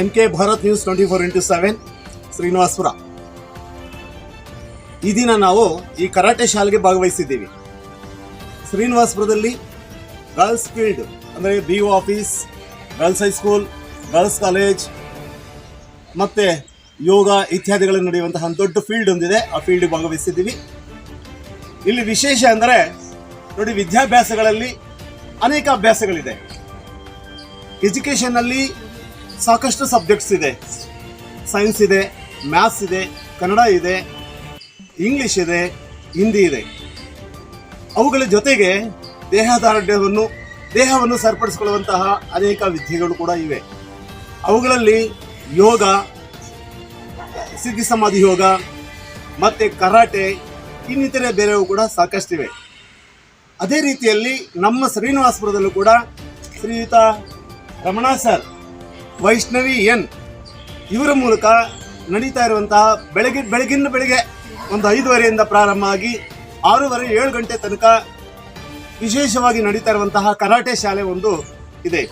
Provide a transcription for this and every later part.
N K Bharat news twenty four into seven, Srinivaspur. ಈ ದಿನ ನಾವು ಈ ಕರಾಟೆ ಶಾಲೆಗೆ ಭಾಗವಹಿಸಿದ್ದೀವಿ. ಶ್ರೀನಿವಾಸ್ಪುರದಲ್ಲಿ ಗರ್ಲ್ಸ್ ಫೀಲ್ಡ್, ಅಂದರೆ B U office, girls high school girls college, ಮತ್ತು ಯೋಗ ಇತ್ಯಾದಿಗಳು ನಡೆಯುವಂತಹ ದೊಡ್ಡ ಫೀಲ್ಡ್ ಹೊಂದಿದೆ ಆ ಫೀಲ್ಡ್ಗೆ ಭಾಗವಹಿಸಿದ್ದೀವಿ. ಇಲ್ಲಿ ವಿಶೇಷ ಅಂದರೆ, ನೋಡಿ ವಿದ್ಯಾಭ್ಯಾಸಗಳಲ್ಲಿ ಅನೇಕ ಅಭ್ಯಾಸಗಳಿದೆ. ಎಜುಕೇಷನ್ನಲ್ಲಿ ಸಾಕಷ್ಟು ಸಬ್ಜೆಕ್ಟ್ಸ್ ಇದೆ. ಸೈನ್ಸ್ ಇದೆ ಮ್ಯಾಥ್ಸ್ ಇದೆ, ಕನ್ನಡ ಇದೆ ಇಂಗ್ಲೀಷ್ ಇದೆ, ಹಿಂದಿ ಇದೆ. ಅವುಗಳ ಜೊತೆಗೆ ದೇಹದಾರ್ಢ್ಯವನ್ನು, ದೇಹವನ್ನು ಸರಿಪಡಿಸಿಕೊಳ್ಳುವಂತಹ ಅನೇಕ ವಿದ್ಯೆಗಳು ಕೂಡ ಇವೆ. ಅವುಗಳಲ್ಲಿ ಯೋಗ ಸಿದ್ಧಿ ಸಮಾಧಿ ಯೋಗ, ಮತ್ತು ಕರಾಟೆ, ಇನ್ನಿತರೆ ಬೇರೆಯವು ಕೂಡ ಸಾಕಷ್ಟಿವೆ ಅದೇ ರೀತಿಯಲ್ಲಿ ನಮ್ಮ ಶ್ರೀನಿವಾಸಪುರದಲ್ಲೂ ಕೂಡ ಶ್ರೀಯುತ ರಮಣ ಸರ್ ವೈಷ್ಣವಿ ಎನ್. ಇವರ ಮೂಲಕ ನಡೀತಾ ಇರುವಂತಹ ಬೆಳಗ್ಗೆ ಬೆಳಗಿನ ಬೆಳಿಗ್ಗೆ ಒಂದು ಐದುವರೆಯಿಂದ ಪ್ರಾರಂಭ ಆಗಿ ಆರೂವರೆ ಏಳು ಗಂಟೆ ತನಕ ವಿಶೇಷವಾಗಿ ನಡೀತಾ ಇರುವಂತಹ ಕರಾಟೆ ಶಾಲೆ ಒಂದು ಇದೆ.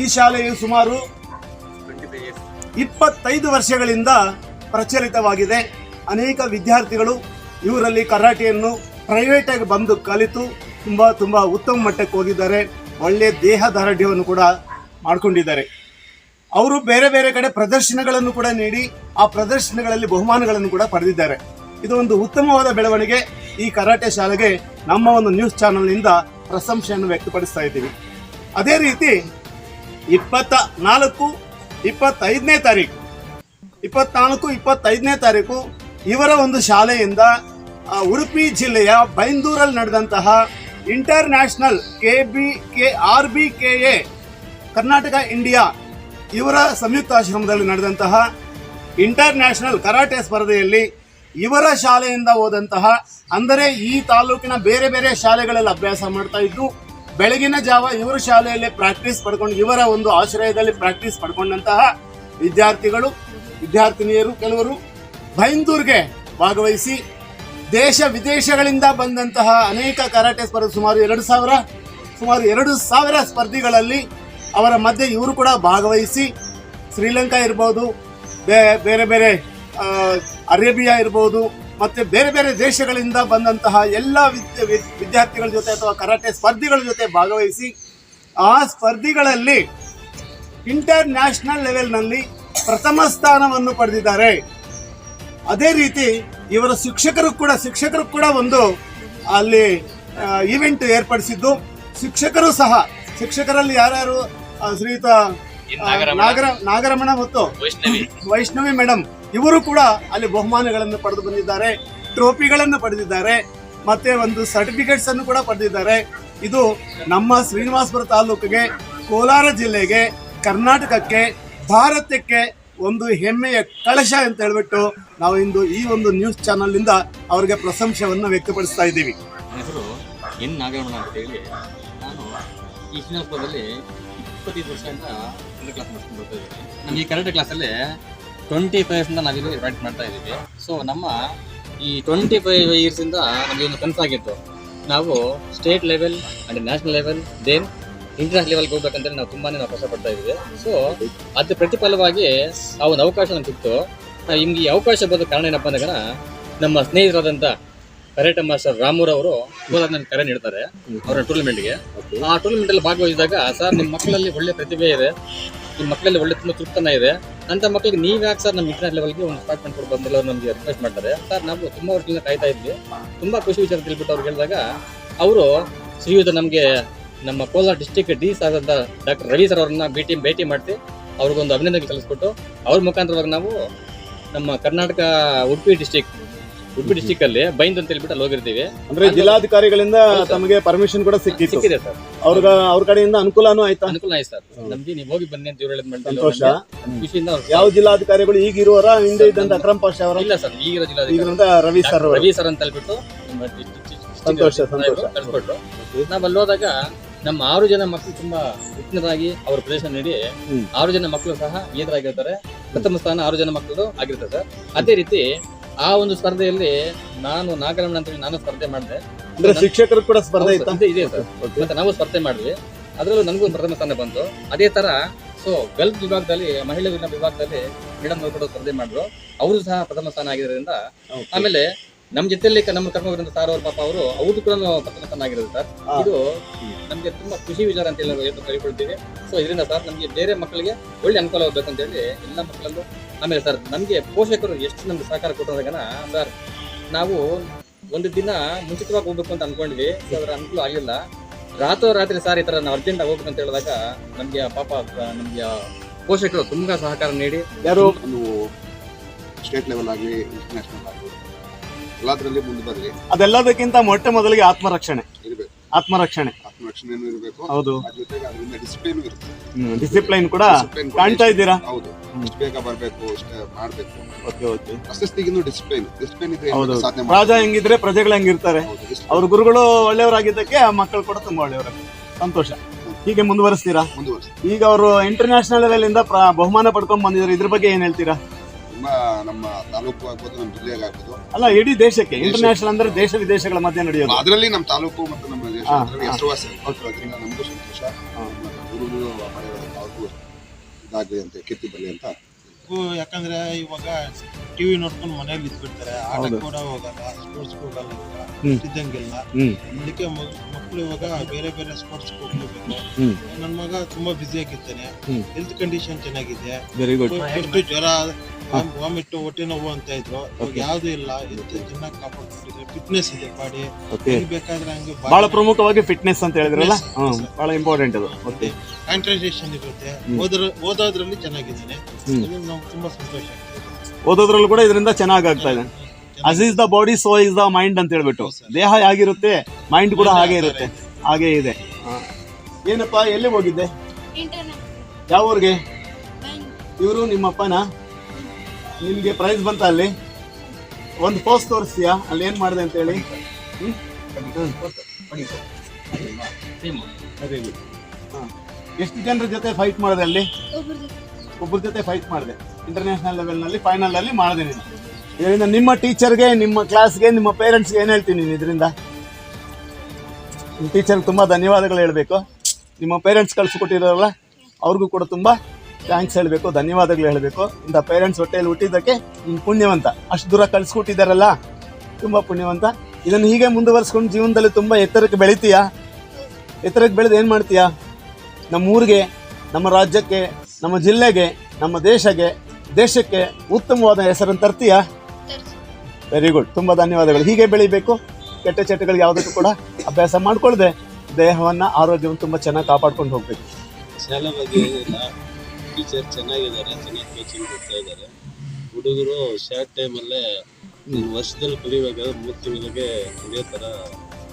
ಈ ಶಾಲೆಯು ಸುಮಾರು ಇಪ್ಪತ್ತೈದು ವರ್ಷಗಳಿಂದ ಪ್ರಚಲಿತವಾಗಿದೆ. ಅನೇಕ ವಿದ್ಯಾರ್ಥಿಗಳು ಇವರಲ್ಲಿ ಕರಾಟೆಯನ್ನು ಪ್ರೈವೇಟ್ ಆಗಿ ಬಂದು ಕಲಿತು ತುಂಬ ತುಂಬ ಉತ್ತಮ ಮಟ್ಟಕ್ಕೆ ಹೋಗಿದ್ದಾರೆ. ಒಳ್ಳೆಯ ದೇಹ ದಾರಢ್ಯವನ್ನು ಕೂಡ ಮಾಡಿಕೊಂಡಿದ್ದಾರೆ. ಅವರು ಬೇರೆ ಬೇರೆ ಕಡೆ ಪ್ರದರ್ಶನಗಳನ್ನು ಕೂಡ ನೀಡಿ ಆ ಪ್ರದರ್ಶನಗಳಲ್ಲಿ ಬಹುಮಾನಗಳನ್ನು ಕೂಡ ಪಡೆದಿದ್ದಾರೆ. ಇದು ಒಂದು ಉತ್ತಮವಾದ ಬೆಳವಣಿಗೆ ಈ ಕರಾಟೆ ಶಾಲೆಗೆ ನಮ್ಮ ಒಂದು ನ್ಯೂಸ್ ಚಾನೆಲ್ನಿಂದ ಪ್ರಶಂಸೆಯನ್ನು ವ್ಯಕ್ತಪಡಿಸ್ತಾ ಇದ್ದೀವಿ. ಅದೇ ರೀತಿ ಇಪ್ಪತ್ತ ನಾಲ್ಕು, ಇಪ್ಪತ್ತೈದನೇ ತಾರೀಕು, ಇಪ್ಪತ್ನಾಲ್ಕು, ಇಪ್ಪತ್ತೈದನೇ ತಾರೀಕು ಇವರ ಒಂದು ಶಾಲೆಯಿಂದ ಉಡುಪಿ ಜಿಲ್ಲೆಯ ಬೈಂದೂರಲ್ಲಿ ನಡೆದಂತಹ international K B K, R B K A, Karnataka India ಇವರ ಸಂಯುಕ್ತ ಆಶ್ರಮದಲ್ಲಿ ನಡೆದಂತಹ ಇಂಟರ್ ನ್ಯಾಷನಲ್ ಕರಾಟೆ ಸ್ಪರ್ಧೆಯಲ್ಲಿ ಇವರ ಶಾಲೆಯಿಂದ ಹೋದಂತಹ, ಅಂದರೆ ಈ ತಾಲೂಕಿನ ಬೇರೆ ಬೇರೆ ಶಾಲೆಗಳಲ್ಲಿ ಅಭ್ಯಾಸ ಮಾಡ್ತಾ ಇದ್ದು, ಬೆಳಗಿನ ಜಾವ ಇವರ ಶಾಲೆಯಲ್ಲಿ ಪ್ರಾಕ್ಟೀಸ್ ಪಡ್ಕೊಂಡು, ಇವರ ಒಂದು ಆಶ್ರಯದಲ್ಲಿ ಪ್ರಾಕ್ಟೀಸ್ ಪಡ್ಕೊಂಡಂತಹ ವಿದ್ಯಾರ್ಥಿಗಳು, ವಿದ್ಯಾರ್ಥಿನಿಯರು ಕೆಲವರು ಬೈಂದೂರ್ಗೆ ಭಾಗವಹಿಸಿ ದೇಶ ವಿದೇಶಗಳಿಂದ ಬಂದಂತಹ ಅನೇಕ ಕರಾಟೆ ಸ್ಪರ್ಧೆ, ಸುಮಾರು ಎರಡು ಸಾವಿರ, ಸುಮಾರು ಎರಡು ಸಾವಿರ ಸ್ಪರ್ಧಿಗಳಲ್ಲಿ ಅವರ ಮಧ್ಯೆ ಇವರು ಕೂಡ ಭಾಗವಹಿಸಿ ಶ್ರೀಲಂಕಾ ಇರ್ಬೋದು ಬೇರೆ ಬೇರೆ ಅರೇಬಿಯಾ ಇರ್ಬೋದು, ಮತ್ತು ಬೇರೆ ಬೇರೆ ದೇಶಗಳಿಂದ ಬಂದಂತಹ ಎಲ್ಲ ವಿದ್ಯ- ವಿದ್- ವಿದ್ಯಾರ್ಥಿಗಳ ಜೊತೆ ಅಥವಾ ಕರಾಟೆ ಸ್ಪರ್ಧಿಗಳ ಜೊತೆ ಭಾಗವಹಿಸಿ, ಆ ಸ್ಪರ್ಧಿಗಳಲ್ಲಿ ಇಂಟರ್ ನ್ಯಾಷನಲ್ ಲೆವೆಲ್ನಲ್ಲಿ ಪ್ರಥಮ ಸ್ಥಾನವನ್ನು ಪಡೆದಿದ್ದಾರೆ. ಅದೇ ರೀತಿ ಇವರ ಶಿಕ್ಷಕರು ಕೂಡ ಶಿಕ್ಷಕರು ಕೂಡ ಒಂದು ಅಲ್ಲಿ ಈವೆಂಟ್ ಏರ್ಪಡಿಸಿದ್ದು. ಶಿಕ್ಷಕರು ಸಹ, ಶಿಕ್ಷಕರಲ್ಲಿ ಯಾರ್ಯಾರು ಶ್ರೀಯುತ ನಾಗರ ನಾಗರಮಣ ಮತ್ತು ವೈಷ್ಣವಿ. ಮೇಡಮ್ ಇವರು ಕೂಡ ಅಲ್ಲಿ ಬಹುಮಾನಗಳನ್ನು ಪಡೆದು ಬಂದಿದ್ದಾರೆ ಟ್ರೋಫಿಗಳನ್ನು ಪಡೆದಿದ್ದಾರೆ ಮತ್ತೆ ಒಂದು ಸರ್ಟಿಫಿಕೇಟ್ಸ್ ಅನ್ನು ಕೂಡ ಪಡೆದಿದ್ದಾರೆ. ಇದು ನಮ್ಮ ಶ್ರೀನಿವಾಸಪುರ ತಾಲೂಕಿಗೆ ಕೋಲಾರ ಜಿಲ್ಲೆಗೆ ಕರ್ನಾಟಕಕ್ಕೆ ಭಾರತಕ್ಕೆ ಒಂದು ಹೆಮ್ಮೆಯ ಕಳಶ ಅಂತ ಹೇಳ್ಬಿಟ್ಟು ನಾವು ಇಂದು ಈ ಒಂದು ನ್ಯೂಸ್ ಚಾನಲ್ ಇಂದ ಅವರಿಗೆ ಪ್ರಶಂಸೆಯನ್ನು ವ್ಯಕ್ತಪಡಿಸ್ತಾ ಇದ್ದೀವಿ. ಹೆಸರು ಎನ್ ನಾಗರಮಣ ಅಂತ ಹೇಳಿ ನಾನು ಈ ಶ್ರೀನಿವಾಸಪುರದಲ್ಲಿ ಇಪ್ಪತ್ತೈದು ವರ್ಷದಿಂದ ಕನ್ನಡ ಕ್ಲಾಸ್ ಮಾಡ್ಕೊಂಡು ಬರ್ತಾ ಈ ಕನ್ನಡ ಕ್ಲಾಸಲ್ಲಿ ಟ್ವೆಂಟಿ ಫೈವ್ಸಿಂದ ನಾವಿಲ್ಲಿ ರೈಟ್ ಮಾಡ್ತಾ ಇದ್ದೀವಿ. ಸೊ ನಮ್ಮ ಈ ಟ್ವೆಂಟಿ ಫೈವ್ ಇಯರ್ಸಿಂದ ನಮಗೆ ಒಂದು ಕನಸಾಗಿತ್ತು ನಾವು state level and national level then international ಲೆವೆಲ್ಗೆ ಹೋಗ್ಬೇಕಂತ ನಾವು ತುಂಬಾನೇ ನಾವು ಕಷ್ಟಪಡ್ತಾ ಇದ್ದೀವಿ. ಸೊ ಅದ್ರ ಪ್ರತಿಫಲವಾಗಿ ಆ ಒಂದು ಅವಕಾಶ ನಮ್ಗೆ ಸಿಕ್ತು. ನಿಮ್ಗೆ ಈ ಅವಕಾಶ ಬಂದ ಕಾರಣ ಏನಪ್ಪ ಅಂದಾಗ ನಮ್ಮ ಸ್ನೇಹಿತರಾದಂಥ ಕರಾಟೆ ಮಾಸ್ಟರ್ ರಾಮೂರ್ ಅವರು ಗೋದಾನ್ ಕರೆ ನೀಡ್ತಾರೆ ಅವರ ಟೂರ್ನಮೆಂಟ್ಗೆ ಆ ಟೂರ್ನಮೆಂಟ್ ಅಲ್ಲಿ ಭಾಗವಹಿಸಿದಾಗ ಸರ್ ನಿಮ್ಮ ಮಕ್ಕಳಲ್ಲಿ ಒಳ್ಳೆ ಪ್ರತಿಭೆ ಇದೆ. ನಿಮ್ಮ ಮಕ್ಕಳಲ್ಲಿ ಒಳ್ಳೆ ತುಂಬ ತೃಪ್ತನ ಇದೆ. ಅಂತ ಮಕ್ಕಳಿಗೆ ನೀವು ಯಾಕೆ ಸರ್ ನಮ್ಮ ಇಂಟರ್ನೆಟ್ ಲೆವೆಲ್ಗೆ ಒಂದು ಸ್ಟಾರ್ಟ್ ಮಾಡ್ಕೊಂಡು ಬಂದಿಲ್ಲ ನಮಗೆ ರಿಕ್ವೆಸ್ಟ್ ಮಾಡ್ತಾರೆ. ಸರ್ ನಾವು ತುಂಬ ವರ್ಷದಿಂದ ಕಾಯ್ತಾ ಇದ್ವಿ. ತುಂಬ ಖುಷಿ ವಿಚಾರ ತಿಳ್ಬಿಟ್ಟು ಅವ್ರಿಗೆ ಹೇಳಿದಾಗ ಅವರು ಶ್ರೀಯುತ ನಮಗೆ ನಮ್ಮ ಕೋಲಾರ ಡಿಸ್ಟಿಕ್ ಡಿ ಸಾರ್ ಅಂತ ಡಾಕ್ಟರ್ ರವಿ ಸರ್ ಅವ್ರನ್ನ ಭೇಟಿ ಭೇಟಿ ಮಾಡ್ತಿ. ಅವ್ರಿಗೊಂದು ಅಭಿನಂದನೆ ಸಲ್ಲಿಸ್ಬಿಟ್ಟು ಅವ್ರ ಮುಖಾಂತರವಾಗಿ ನಾವು ನಮ್ಮ ಕರ್ನಾಟಕ ಉಡುಪಿ ಡಿಸ್ಟಿಕ್ ಉಡುಪಿ ಡಿಸ್ಟಿಕ್ ಅಲ್ಲಿ ಬೈಂದ್ ಅಂತ ಹೇಳ್ಬಿಟ್ಟು ಅಲ್ಲಿ ಹೋಗಿರ್ತೀವಿ. ಅಂದ್ರೆ ಜಿಲ್ಲಾಧಿಕಾರಿಗಳಿಂದ ತಮಗೆ ಪರ್ಮಿಷನ್ ಕೂಡ ಸಿಕ್ಕಿತ್ತು. ಸಿಕ್ಕಿದೆ ಸರ್. ಅವ್ರ ಅವ್ರ ಕಡೆಯಿಂದ ಅನುಕೂಲನೂ ಆಯ್ತಾ? ಅನುಕೂಲ ಆಯ್ತು ಸರ್. ನಮ್ಗೆ ನೀವು ಹೋಗಿ ಬನ್ನಿ ಅಂತ ಇವ್ರು ಹೇಳಿದ್ ಮೇಲೆ ಸಂತೋಷ. ಖುಷಿಯಿಂದ ಅವ್ರು- ಯಾವ ಜಿಲ್ಲಾಧಿಕಾರಿಗಳು ಈಗ ಇರುವರ ಹಿಂದೆ ಇದ್ದಂತ ಅಕ್ರಮ್ ಪಾಶ ಅವರ? ಇಲ್ಲ ಸರ್ ಈಗಿರೋ ಜಿಲ್ಲಾಧಿಕಾರಿ. ರವಿ ಸರ್ ಅವರು. ರವಿ ಸರ್ ಅಂತ ಹೇಳ್ಬಿಟ್ಟು ನಮ್ಮ ಸಂತೋಷ, ಸಂತೋಷ. ಕಳ್ಸ್ಕೊಟ್ರು. ನಾವು ಅಲ್ಲಿ ಹೋದಾಗ ನಮ್ಮ ಆರು ಜನ ಮಕ್ಕಳು ತುಂಬಾ ಉತ್ನರಾಗಿ ಅವ್ರ ಪ್ರದೇಶ ನೀಡಿ ಹ್ಮ್. ಆರು ಜನ ಮಕ್ಕಳು ಸಹ ಎದುರಾಗಿರ್ತಾರೆ ಪ್ರಥಮ ಸ್ಥಾನ ಆರು ಜನ ಮಕ್ಕಳು ಆಗಿರ್ತದೆ ಸರ್. ಅದೇ ರೀತಿ ಆ ಒಂದು ಸ್ಪರ್ಧೆಯಲ್ಲಿ ನಾನು ನಾಗರಮಣ ಅಂತ ಹೇಳಿ ನಾನು ಸ್ಪರ್ಧೆ ಮಾಡಿದೆ. ಅಂದ್ರೆ ಶಿಕ್ಷಕರು ಕೂಡ ಸ್ಪರ್ಧೆ ಇತ್ತು? ಇದೆ ಸರ್. ಮತ್ತೆ ನಾವು ಸ್ಪರ್ಧೆ ಮಾಡಿದ್ವಿ. ಅದರಲ್ಲೂ ನನಗೂ ಪ್ರಥಮ ಸ್ಥಾನ ಬಂತು. ಅದೇ ತರ ಸೊ ಗಲ್ಫ್ ವಿಭಾಗದಲ್ಲಿ ಮಹಿಳೆಯರ ವಿಭಾಗದಲ್ಲಿ ಮೇಡಮ್ ಅವರು ಕೂಡ ಸ್ಪರ್ಧೆ ಮಾಡಿದ್ರು. ಅವರು ಸಹ ಪ್ರಥಮ ಸ್ಥಾನ ಆಗಿರೋದ್ರಿಂದ ಆಮೇಲೆ ನಮ್ಮ ಜೊತೆಯಲ್ಲಿ ನಮ್ಮ ಕರ್ಕೊಂಡು ಸಾರ್ ಅವ್ರ ಪಾಪ ಅವರು ಅವ್ರದ್ದು ಕೂಡ ಪ್ರಥಮ ಸ್ಥಾನ ಆಗಿರೋದು ಸರ್. ಇದು ನಮ್ಗೆ ತುಂಬಾ ಖುಷಿ ವಿಚಾರ ಅಂತ ಹೇಳಿ ಹೇಳ್ತಾ ಕರಿಕೊಳ್ತೀವಿ. ಸೊ ಇದರಿಂದ ಸರ್ ನಮ್ಗೆ ಬೇರೆ ಮಕ್ಕಳಿಗೆ ಒಳ್ಳೆ ಅನುಕೂಲ ಆಗಬೇಕು ಅಂತ ಹೇಳಿ ಎಲ್ಲ ಮಕ್ಕಳಲ್ಲೂ ಆಮೇಲೆ ಸರ್ ನಮಗೆ ಪೋಷಕರು ಎಷ್ಟು ನಮ್ಗೆ ಸಹಕಾರ ಕೊಟ್ಟೋದಾಗನ ಸರ್ ನಾವು ಒಂದು ದಿನ ಮುಂಚಿತವಾಗಿ ಹೋಗ್ಬೇಕು ಅಂತ ಅನ್ಕೊಂಡ್ವಿ. ಅದರ ಅನುಕೂಲ ರಾತ್ರೋ ರಾತ್ರಿ ಸರ್ ಈ ಥರ ನಾವು ಅರ್ಜೆಂಟ್ ಹೋಗ್ಬೇಕು ಅಂತ ಹೇಳಿದಾಗ ನಮಗೆ ಆ ಪಾಪ ನಮಗೆ ನಮ್ಗೆ ಪೋಷಕರು ತುಂಬ ಸಹಕಾರ ನೀಡಿ. ಯಾರು ನೀವು ಸ್ಟೇಟ್ ಲೆವೆಲ್ ಆಗಲಿ ಇಂಟರ್ನ್ಯಾಷನಲ್ ಆಗಲಿ ಎಲ್ಲದರಲ್ಲಿ ಮುಂದೆ ಬರಲಿ ಅದೆಲ್ಲದಕ್ಕಿಂತ ಮೊಟ್ಟ ಮೊದಲಿಗೆ ಆತ್ಮರಕ್ಷಣೆ. ಇರಬೇಕು. ಆತ್ಮರಕ್ಷಣೆ. ಆತ್ಮರಕ್ಷಣೆನೂ ಇರಬೇಕು. ಹೌದು. ಅದ್ರ ಜೊತೆಗೆ ಅದರಿಂದ ಡಿಸಿಪ್ಲಿನ್ ಇರುತ್ತೆ. ಡಿಸಿಪ್ಲೈನ್ ಕೂಡ Discipline ಕೂಡ ಕಾಣ್ತಾ ಇದ್ದೀರಾ? ಹೌದು. ಇಷ್ಟು ಬೇಗ ಬರಬೇಕು ಇಷ್ಟೇ ಮಾಡಬೇಕು. Okay okay. ಪ್ರಶಸ್ತಿಗಿನ್ನೂ ಡಿಸಿಪ್ಲಿನ್ ಡಿಸಿಪ್ಲಿನ್ ಇದ್ರೆ ಹೌದು ಏನಾದ್ರು ಸಾಧನೆ ರಾಜ ಹೆಂಗಿದ್ರೆ ಪ್ರಜೆಗಳು ಹೆಂಗಿರ್ತಾರೆ? ಹೌದು discipline. ಅವ್ರ ಗುರುಗಳು ಒಳ್ಳೆಯವರಾಗಿದ್ದಕ್ಕೆ ಆ ಮಕ್ಕಳು ಕೂಡ ತುಂಬಾ ಒಳ್ಳೆಯವರಾಗಿ ಸಂತೋಷ. ಹೀಗೆ ಮುಂದುವರಿಸ್ತೀರಾ? ಮುಂದುವರಿಸಿ ಈಗ ಅವರು ಇಂಟರ್ನ್ಯಾಷನಲ್ ಲೆವೆಲ್ ಇಂದ ಪ್ರ- ಬಹುಮಾನ ಪಡ್ಕೊಂಡ್ ಬಂದಿದ್ದಾರೆ. ಇದ್ರ ಬಗ್ಗೆ ಏನ್ ಹೇಳ್ತೀರಾ? ತುಂಬಾ ನಮ್ಮ ತಾಲೂಕು ಆಗ್ಬೋದು ನಮ್ಮ ಜಿಲ್ಲೆಗೆ ಆಗ್ಬೋದು. ಅಲ್ಲ ಇಡೀ ದೇಶಕ್ಕೆ ಇಂಟರ್ನ್ಯಾಷನಲ್ ಅಂದ್ರೆ ದೇಶ ವಿದೇಶಗಳ ಮಧ್ಯೆ ನಡೆಯೋದು. ಅದರಲ್ಲಿ ನಮ್ಮ ತಾಲೂಕು ಮತ್ತು ನಮ್ಮ ದೇಶ ಅದರಲ್ಲಿ. ಹೆಸರುವಾಸಿ ಅದರಿಂದ ನಮಗೂ ಸಂತೋಷ. ಹಾ. ನಮ್ಮ ಗುರುಗಳು ಮಾಡಿರೋದಕ್ಕೆ ಅವ್ರಿಗೂ ಇದಾಗಲಿ ಅಂತ ಕೀರ್ತಿ ಬರಲಿ ಅಂತ. ಮಕ್ಕಳು ಯಾಕಂದ್ರೆ ಇವಾಗ ಟಿವಿ ನೋಡ್ಕೊಂಡು ಮನೇಲಿ ಇದ್ಬಿಡ್ತಾರೆ ಆಟ. ಕೂಡ ಹೋಗಲ್ಲ ಸ್ಪೋರ್ಟ್ಸ್ ಹೋಗಲ್ಲ ಇದ್ದಂಗಿಲ್ಲ. ಅದಕ್ಕೆ ಮಕ್ಕಳು ಇವಾಗ ಬೇರೆ ಬೇರೆ ಸ್ಪೋರ್ಟ್ಸ್ ಹೋಗ್ಲೇಬೇಕು. ನನ್ನ ಮಗ ತುಂಬಾ ಬ್ಯುಸಿ ಆಗಿರ್ತಾನೆ. ಹೆಲ್ತ್ ಕಂಡೀಷನ್ ಚೆನ್ನಾಗಿದೆ. ವೆರಿ ಗುಡ್ ಎಷ್ಟು ಜ್ವರ ವಾಮಿಟ್ ಹೊಟ್ಟೆ ನೋವು ಅಂತ ಇದ್ರು. ಇವಾಗ. ಯಾವ್ದು ಇಲ್ಲ. ಚೆನ್ನಾಗಿ ಕಾಪಾಡ್ಕೊಂಡಿದೆ ಫಿಟ್ನೆಸ್ ಇದೆ ಬಾಡಿ ಓಕೆ ಹೆಂಗ್ ಬೇಕಾದ್ರೆ ಹಂಗೆ ಬಹಳ ಪ್ರಮುಖವಾಗಿ ಫಿಟ್ನೆಸ್ ಅಂತ ಹೇಳಿದ್ರಲ್ಲ? ಹ್ಮ್ ಬಹಳ ಇಂಪಾರ್ಟೆಂಟ್ ಅದು. ಓಕೆ ಕಾನ್ಸಂಟ್ರೇಷನ್ ಇರುತ್ತೆ. ಓದ್ರ ಓದೋದ್ರಲ್ಲಿ ಚೆನ್ನಾಗಿದ್ದೀನಿ. ಹ್ಮ್. ಅದು ನಮ್ಗೆ ತುಂಬಾ ಸಂತೋಷ ಆಗ್ತದೆ. ಓದೋದ್ರಲ್ಲೂ ಕೂಡ ಇದರಿಂದ ಚೆನ್ನಾಗ್ ಆಗ್ತಾ ಇದೆ. As is the body so is the mind ಅಂತ ಹೇಳ್ಬಿಟ್ಟು. ದೇಹ ಹೇಗಿರುತ್ತೆ ಮೈಂಡ್ ಕೂಡ ಹಾಗೆ ಇರುತ್ತೆ. ಹಾಗೆ ಇದೆ. ಹಾ. ಏನಪ್ಪ ಎಲ್ಲಿ ಹೋಗಿದ್ದೆ? ಇಂಟರ್ನೆಟ್ ಯಾವ ಊರಿಗೆ ಇವರು ನಿಮ್ಮಪ್ಪನ? ನಿಮ್ಗೆ ಪ್ರೈಸ್ ಬಂತ ಅಲ್ಲಿ? ಒಂದು ಪೋಸ್ಟ್ ತೋರಿಸ್ತೀಯಾ? ಅಲ್ಲಿ ಏನು ಮಾಡಿದೆ ಅಂತ ಹೇಳಿ ಹ್ಮ್? ಹ್ಮ್. Very good. ಹಾ. ಎಷ್ಟು ಜನರ ಜೊತೆ ಫೈಟ್ ಮಾಡಿದೆ ಅಲ್ಲಿ? ಒಬ್ಬರ ಜೊತೆ. ಫೈಟ್ ಮಾಡಿದೆ. ಇಂಟರ್ನ್ಯಾಷನಲ್ ಲೆವೆಲ್ನಲ್ಲಿ ಫೈನಲಲ್ಲಿ ಫೈನಲ್ ಅಲ್ಲಿ ಮಾಡಿದೆ ನೀನು. ಇದರಿಂದ ನಿಮ್ಮ ಟೀಚರ್ಗೆ ನಿಮ್ಮ ಕ್ಲಾಸ್ಗೆ ನಿಮ್ಮ ಪೇರೆಂಟ್ಸ್ಗೆ ಏನು ಹೇಳ್ತೀನಿ ನೀನು ಇದರಿಂದ? ನಿಮ್ಮ ಟೀಚರ್ ತುಂಬಾ ಧನ್ಯವಾದಗಳು ಹೇಳಬೇಕು. ನಿಮ್ಮ ಪೇರೆಂಟ್ಸ್ ಕಳಿಸ್ಕೊಟ್ಟಿರೋಲ್ಲ ಅವ್ರಿಗೂ ಕೂಡ ತುಂಬಾ ಥ್ಯಾಂಕ್ಸ್ ಹೇಳಬೇಕು, ಧನ್ಯವಾದಗಳು ಹೇಳಬೇಕು. ಇಂಥ ಪೇರೆಂಟ್ಸ್ ಹೊಟ್ಟೆಯಲ್ಲಿ ಹುಟ್ಟಿದ್ದಕ್ಕೆ ನಿಮ್ಮ ಪುಣ್ಯವಂತ. ಅಷ್ಟು ದೂರ ಕಳ್ಸಿಕೊಟ್ಟಿದ್ದಾರಲ್ಲ, ತುಂಬ ಪುಣ್ಯವಂತ. ಇದನ್ನು ಹೀಗೆ ಮುಂದುವರಿಸ್ಕೊಂಡು ಜೀವನದಲ್ಲಿ ತುಂಬ ಎತ್ತರಕ್ಕೆ ಬೆಳಿತೀಯಾ? ಎತ್ತರಕ್ಕೆ ಬೆಳೆದು ಏನು ಮಾಡ್ತೀಯಾ? ನಮ್ಮ ಊರಿಗೆ, ನಮ್ಮ ರಾಜ್ಯಕ್ಕೆ, ನಮ್ಮ ಜಿಲ್ಲೆಗೆ, ನಮ್ಮ ದೇಶಕ್ಕೆ ದೇಶಕ್ಕೆ ಉತ್ತಮವಾದ ಹೆಸರನ್ನು ತರ್ತೀಯಾ? ವೆರಿ ಗುಡ್ ತುಂಬ ಧನ್ಯವಾದಗಳು. ಹೀಗೆ ಬೆಳಿಬೇಕು. ಕೆಟ್ಟ ಚಟಗಳಿಗೆ ಯಾವುದಕ್ಕೂ ಕೂಡ ಅಭ್ಯಾಸ ಮಾಡಿಕೊಳ್ಳದೆ ದೇಹವನ್ನು, ಆರೋಗ್ಯವನ್ನು ತುಂಬ ಚೆನ್ನಾಗಿ ಕಾಪಾಡ್ಕೊಂಡು ಹೋಗ್ಬೇಕು. ಟೀಚರ್ ಚೆನ್ನಾಗಿದ್ದಾರೆ ಚೆನ್ನಾಗಿ ಕೋಚಿಂಗ್ ಕೊಡ್ತಾ ಇದ್ದಾರೆ. ಹುಡುಗರು ಶಾರ್ಟ್ ಟೈಮಲ್ಲೇ ವರ್ಷದಲ್ಲಿ ಕಲಿಬೇಕಾದ್ರೆ ಮೂರು ತಿಂಗಳಿಗೆ ಇದೇ ಥರ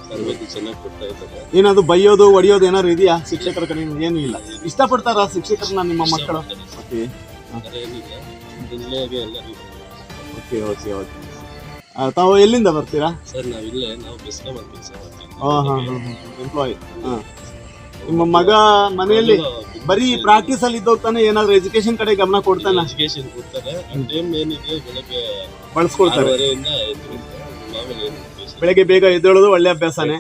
ತರಬೇತಿ ಚೆನ್ನಾಗಿ ಕೊಡ್ತಾ ಇದ್ದಾರೆ. ಏನಾದ್ರು ಬೈಯೋದು ಹೊಡಿಯೋದು ಏನಾದ್ರು ಇದೆಯಾ ಶಿಕ್ಷಕರ ಕಡೆ? ಏನು ಇಲ್ಲ. ಇಷ್ಟಪಡ್ತಾರ ಶಿಕ್ಷಕರನ್ನ ನಿಮ್ಮ ಮಕ್ಕಳು? ಓಕೆ ಏನಿದೆ ಎಲ್ಲರಿಗೂ ಓಕೆ ಓಕೆ ಓಕೆ ತಾವು ಎಲ್ಲಿಂದ ಬರ್ತೀರಾ? ಸರ್ ನಾವಿಲ್ಲೇ ನಾವು ಬಿಸ್ಲ ಬರ್ತೀವಿ ಸರ್. ಮಾಡ್ತೀವಿ ಹಾಂ ಹಾಂ ಎಂಪ್ಲಾಯಿ ಹಾಂ. ನಿಮ್ಮ ಮಗ ಮನೆಯಲ್ಲಿ ಬರೀ ಪ್ರಾಕ್ಟೀಸ್ ಅಲ್ಲಿ ಇದ್ದೋಗ್ತಾನೆ ಏನಾದ್ರು ಎಜುಕೇಶನ್ ಕಡೆ ಗಮನ ಕೊಡ್ತಾನೆ? ಎಜುಕೇಶನ್ ಕೊಡ್ತಾರೆ. ಟೈಮ್ ಏನಿದೆ ಬೆಳಗ್ಗೆ ಬಳಸ್ಕೊಳ್ತಾರೆ. ಬೆಳಗ್ಗೆ ಬೇಗ ಎದ್ದೇಳೋದು ಒಳ್ಳೆ ಅಭ್ಯಾಸನೇ.